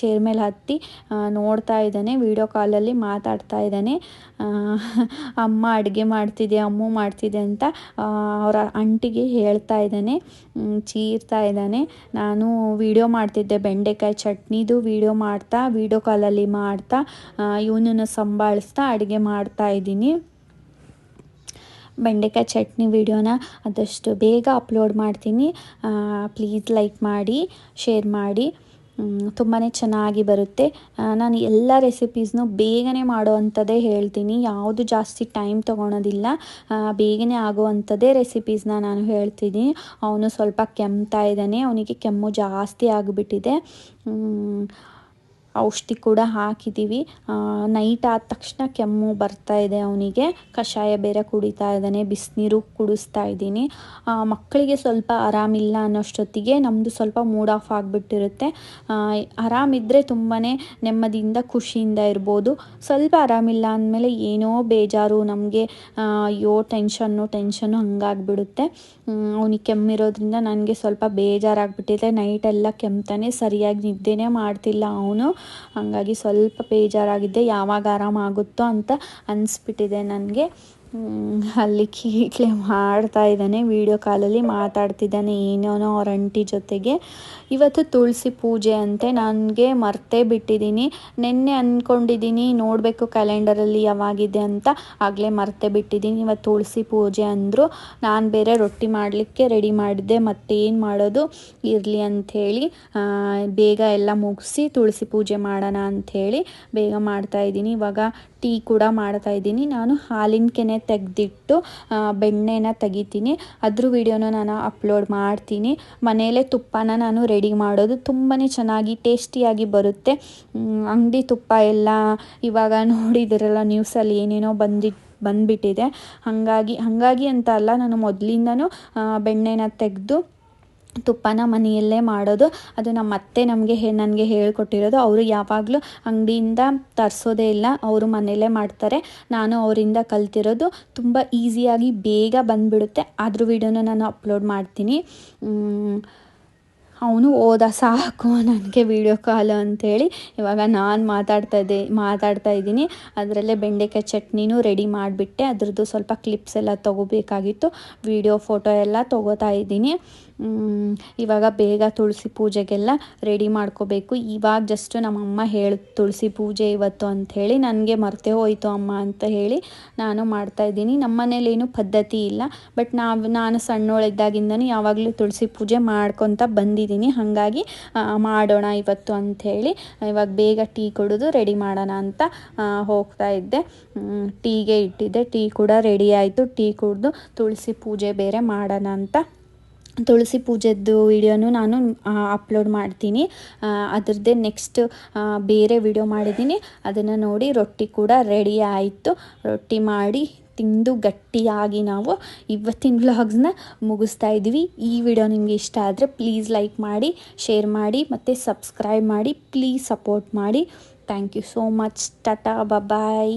ಚೇರ್ ಮೇಲೆ ಹತ್ತಿ ನೋಡ್ತಾ ಇದ್ದಾನೆ, ವೀಡಿಯೋ ಕಾಲಲ್ಲಿ ಮಾತಾಡ್ತಾ ಇದ್ದಾನೆ. ಅಮ್ಮ ಅಡುಗೆ ಮಾಡ್ತಿದೆ ಅಮ್ಮು ಮಾಡ್ತಿದೆ ಅಂತ ಅವರ ಅಂಟಿಗೆ ಹೇಳ್ತಾ ಇದ್ದಾನೆ ಚೀರ್ತಾ ಇದ್ದಾನೆ. ನಾನು ವೀಡಿಯೋ ಮಾಡ್ತಿದ್ದೆ, ಬೆಂಡೆಕಾಯಿ ಚಟ್ನಿದು ವೀಡಿಯೋ ಮಾಡ್ತಾ ವೀಡಿಯೋ ಕಾಲಲ್ಲಿ ಮಾಡ್ತಾ ಇವನನ್ನು ಸಂಭಾಳಿಸ್ತಾ ಅಡುಗೆ ಮಾಡ್ತಾ ಇದ್ದೀನಿ. ಬೆಂಡೆಕಾಯಿ ಚಟ್ನಿ ವಿಡಿಯೋನ ಆದಷ್ಟು ಬೇಗ ಅಪ್ಲೋಡ್ ಮಾಡ್ತೀನಿ. ಪ್ಲೀಸ್ ಲೈಕ್ ಮಾಡಿ ಶೇರ್ ಮಾಡಿ. ತುಂಬಾ ಚೆನ್ನಾಗಿ ಬರುತ್ತೆ. ನಾನು ಎಲ್ಲ ರೆಸಿಪೀಸ್ನು ಬೇಗನೆ ಮಾಡೋ ಅಂಥದ್ದೇ ಹೇಳ್ತೀನಿ. ಯಾವುದು ಜಾಸ್ತಿ ಟೈಮ್ ತೊಗೊಳೋದಿಲ್ಲ. ಬೇಗನೆ ಆಗುವಂಥದ್ದೇ ರೆಸಿಪೀಸ್ನ ನಾನು ಹೇಳ್ತೀನಿ. ಅವನು ಸ್ವಲ್ಪ ಕೆಮ್ತಾ ಇದ್ದಾನೆ. ಅವನಿಗೆ ಕೆಮ್ಮು ಜಾಸ್ತಿ ಆಗಿಬಿಟ್ಟಿದೆ. ಔಷಧಿ ಕೂಡ ಹಾಕಿದ್ದೀವಿ ನೈಟ್ ಆದ ತಕ್ಷಣ ಕೆಮ್ಮು ಬರ್ತಾ ಇದೆ ಅವನಿಗೆ. ಕಷಾಯ ಬೇರೆ ಕುಡಿತಾ ಇದ್ದಾನೆ. ಬಿಸಿನೀರು ಕುಡಿಸ್ತಾ ಇದ್ದೀನಿ. ಮಕ್ಕಳಿಗೆ ಸ್ವಲ್ಪ ಆರಾಮಿಲ್ಲ ಅನ್ನೋಷ್ಟೊತ್ತಿಗೆ ನಮ್ಮದು ಸ್ವಲ್ಪ ಮೂಡ್ ಆಫ್ ಆಗಿಬಿಟ್ಟಿರುತ್ತೆ. ಆರಾಮಿದ್ದರೆ ತುಂಬಾ ನೆಮ್ಮದಿಯಿಂದ, ಖುಷಿಯಿಂದ ಇರ್ಬೋದು. ಸ್ವಲ್ಪ ಆರಾಮಿಲ್ಲ ಅಂದಮೇಲೆ ಏನೋ ಬೇಜಾರು, ನಮಗೆ ಅಯ್ಯೋ ಟೆನ್ಷನ್ನು ಟೆನ್ಷನ್ನು ಹಂಗಾಗ್ಬಿಡುತ್ತೆ. ಅವನಿಗೆ ಕೆಮ್ಮಿರೋದ್ರಿಂದ ನನಗೆ ಸ್ವಲ್ಪ ಬೇಜಾರಾಗ್ಬಿಟ್ಟಿದೆ. ನೈಟೆಲ್ಲ ಕೆಮ್ತಾನೆ, ಸರಿಯಾಗಿ ನಿದ್ದೆನೇ ಮಾಡ್ತಿಲ್ಲ ಅವನು. ಹಾಗಾಗಿ ಸ್ವಲ್ಪ ಬೇಜಾರಾಗಿದ್ದೆ ಯಾವಾಗ ಆರಾಮಾಗುತ್ತೋ ಅಂತ ಅನಿಸ್ಬಿಟ್ಟಿದೆ ನನಗೆ. ಅಲ್ಲಿ ಕೀಟ್ಲೆ ಮಾಡ್ತಾ ಇದ್ದಾನೆ, ವಿಡಿಯೋ ಕಾಲಲ್ಲಿ ಮಾತಾಡ್ತಿದ್ದಾನೆ, ಏನೇನೋ ಅವ್ರ ಅಂಟಿ ಜೊತೆಗೆ. ಇವತ್ತು ತುಳಸಿ ಪೂಜೆ ಅಂತೆ, ನನಗೆ ಮರ್ತೇ ಬಿಟ್ಟಿದ್ದೀನಿ. ನಿನ್ನೆ ಅಂದ್ಕೊಂಡಿದ್ದೀನಿ ನೋಡಬೇಕು ಕ್ಯಾಲೆಂಡರಲ್ಲಿ ಯಾವಾಗಿದೆ ಅಂತ. ಆಗಲೇ ಮರ್ತೇ ಬಿಟ್ಟಿದ್ದೀನಿ, ಇವತ್ತು ತುಳಸಿ ಪೂಜೆ ಅಂದರು. ನಾನು ಬೇರೆ ರೊಟ್ಟಿ ಮಾಡಲಿಕ್ಕೆ ರೆಡಿ ಮಾಡಿದ್ದೆ, ಮತ್ತೇನು ಮಾಡೋದು? ಇರಲಿ ಅಂಥೇಳಿ ಬೇಗ ಎಲ್ಲ ಮುಗಿಸಿ ತುಳಸಿ ಪೂಜೆ ಮಾಡೋಣ ಅಂಥೇಳಿ ಬೇಗ ಮಾಡ್ತಾಯಿದ್ದೀನಿ ಇವಾಗ ಟೀ ಕೂಡ ಮಾಡ್ತಾ ಇದ್ದೀನಿ. ನಾನು ಹಾಲಿನ ಕೆನೆ ತೆಗೆದಿಟ್ಟು ಬೆಣ್ಣೆನ ತೆಗಿತೀನಿ. ಅದ್ರ ವಿಡಿಯೋನ ನಾನು ಅಪ್ಲೋಡ್ ಮಾಡ್ತೀನಿ. ಮನೆಯಲ್ಲೇ ತುಪ್ಪನ ನಾನು ರೆಡಿ ಮಾಡೋದು ತುಂಬಾ ಚೆನ್ನಾಗಿ ಟೇಸ್ಟಿಯಾಗಿ ಬರುತ್ತೆ. ಅಂಗಡಿ ತುಪ್ಪ ಎಲ್ಲ ಇವಾಗ ನೋಡಿದಿರಲ್ಲ ನ್ಯೂಸಲ್ಲಿ ಏನೇನೋ ಬಂದಿ, ಬಂದುಬಿಟ್ಟಿದೆ. ಹಾಗಾಗಿ ಹಾಗಾಗಿ ಅಂತ ಅಲ್ಲ, ನಾನು ಮೊದಲಿಂದನೂ ಬೆಣ್ಣೆನ ತೆಗೆದು ತುಪ್ಪನ ಮನೆಯಲ್ಲೇ ಮಾಡೋದು. ಅದು ನಮ್ಮ ಅತ್ತೆ ನಮಗೆ ಹೇ, ನನಗೆ ಹೇಳ್ಕೊಟ್ಟಿರೋದು. ಅವರು ಯಾವಾಗಲೂ ಅಂಗಡಿಯಿಂದ ತರಿಸೋದೇ ಇಲ್ಲ. ಅವರು ಮನೆಯಲ್ಲೇ ಮಾಡ್ತಾರೆ. ನಾನು ಅವರಿಂದ ಕಲ್ತಿರೋದು. ತುಂಬ ಈಸಿಯಾಗಿ ಬೇಗ ಬಂದುಬಿಡುತ್ತೆ. ಅದ್ರ ವಿಡಿಯೋನ ನಾನು ಅಪ್ಲೋಡ್ ಮಾಡ್ತೀನಿ. ಅವನು ಓದ ಸಾಕು ನನಗೆ ವಿಡಿಯೋ ಕಾಲ್ ಅಂಥೇಳಿ ಇವಾಗ ನಾನು ಮಾತಾಡ್ತಾ ಇದ್ದೆ, ಮಾತಾಡ್ತಾ ಇದ್ದೀನಿ. ಅದರಲ್ಲೇ ಬೆಂಡೆಕಾಯಿ ಚಟ್ನಿನೂ ರೆಡಿ ಮಾಡಿಬಿಟ್ಟೆ. ಅದರದ್ದು ಸ್ವಲ್ಪ ಕ್ಲಿಪ್ಸ್ ಎಲ್ಲ ತೊಗೋಬೇಕಾಗಿತ್ತು. ವಿಡಿಯೋ ಫೋಟೋ ಎಲ್ಲ ತೊಗೋತಾ ಇದ್ದೀನಿ. ಇವಾಗ ಬೇಗ ತುಳಸಿ ಪೂಜೆಗೆಲ್ಲ ರೆಡಿ ಮಾಡ್ಕೋಬೇಕು. ಇವಾಗ ಜಸ್ಟ್ ನಮ್ಮಮ್ಮ ಹೇಳಿ, ತುಳಸಿ ಪೂಜೆ ಇವತ್ತು ಅಂಥೇಳಿ ನನಗೆ ಮರ್ತೆ ಹೋಯಿತು ಅಮ್ಮ ಅಂತ ಹೇಳಿ ನಾನು ಮಾಡ್ತಾಯಿದ್ದೀನಿ ನಮ್ಮ ಮನೇಲಿ ಏನು ಪದ್ಧತಿ ಇಲ್ಲ ಬಟ್ ನಾವು, ನಾನು ಸಣ್ಣವಳಿದ್ದಾಗಿಂದನೂ ಯಾವಾಗಲೂ ತುಳಸಿ ಪೂಜೆ ಮಾಡ್ಕೊತ ಬಂದಿದ್ದೀನಿ. ಹಾಗಾಗಿ ಮಾಡೋಣ ಇವತ್ತು ಅಂಥೇಳಿ ಇವಾಗ ಬೇಗ ಟೀ ಕುಡಿದು ರೆಡಿ ಮಾಡೋಣ ಅಂತ ಹೋಗ್ತಾ ಇದ್ದೆ. ಟೀಗೆ ಇಟ್ಟಿದ್ದೆ. ಟೀ ಕೂಡ ರೆಡಿ ಆಯಿತು. ಟೀ ಕುಡಿದು ತುಳಸಿ ಪೂಜೆ ಬೇರೆ ಮಾಡೋಣ ಅಂತ ತುಳಸಿ ಪೂಜೆದ್ದು ವಿಡಿಯೋನು ನಾನು ಅಪ್ಲೋಡ್ ಮಾಡ್ತೀನಿ. ಅದರದ್ದೇ ನೆಕ್ಸ್ಟ್ ಬೇರೆ ವಿಡಿಯೋ ಮಾಡಿದ್ದೀನಿ. ಅದನ್ನು ನೋಡಿ ರೊಟ್ಟಿ ಕೂಡ ರೆಡಿ ಆಯಿತು. ರೊಟ್ಟಿ ಮಾಡಿ ತಿಂದು ಗಟ್ಟಿಯಾಗಿ ನಾವು ಇವತ್ತಿನ ವ್ಲಾಗ್ಸ್ನ ಮುಗಿಸ್ತಾ ಇದ್ವಿ ಈ ವಿಡಿಯೋ ನಿಮಗೆ ಇಷ್ಟ ಆದರೆ ಪ್ಲೀಸ್ ಲೈಕ್ ಮಾಡಿ ಶೇರ್ ಮಾಡಿ, ಮತ್ತು ಸಬ್ಸ್ಕ್ರೈಬ್ ಮಾಡಿ ಪ್ಲೀಸ್ ಸಪೋರ್ಟ್ ಮಾಡಿ. Thank you so much tata bye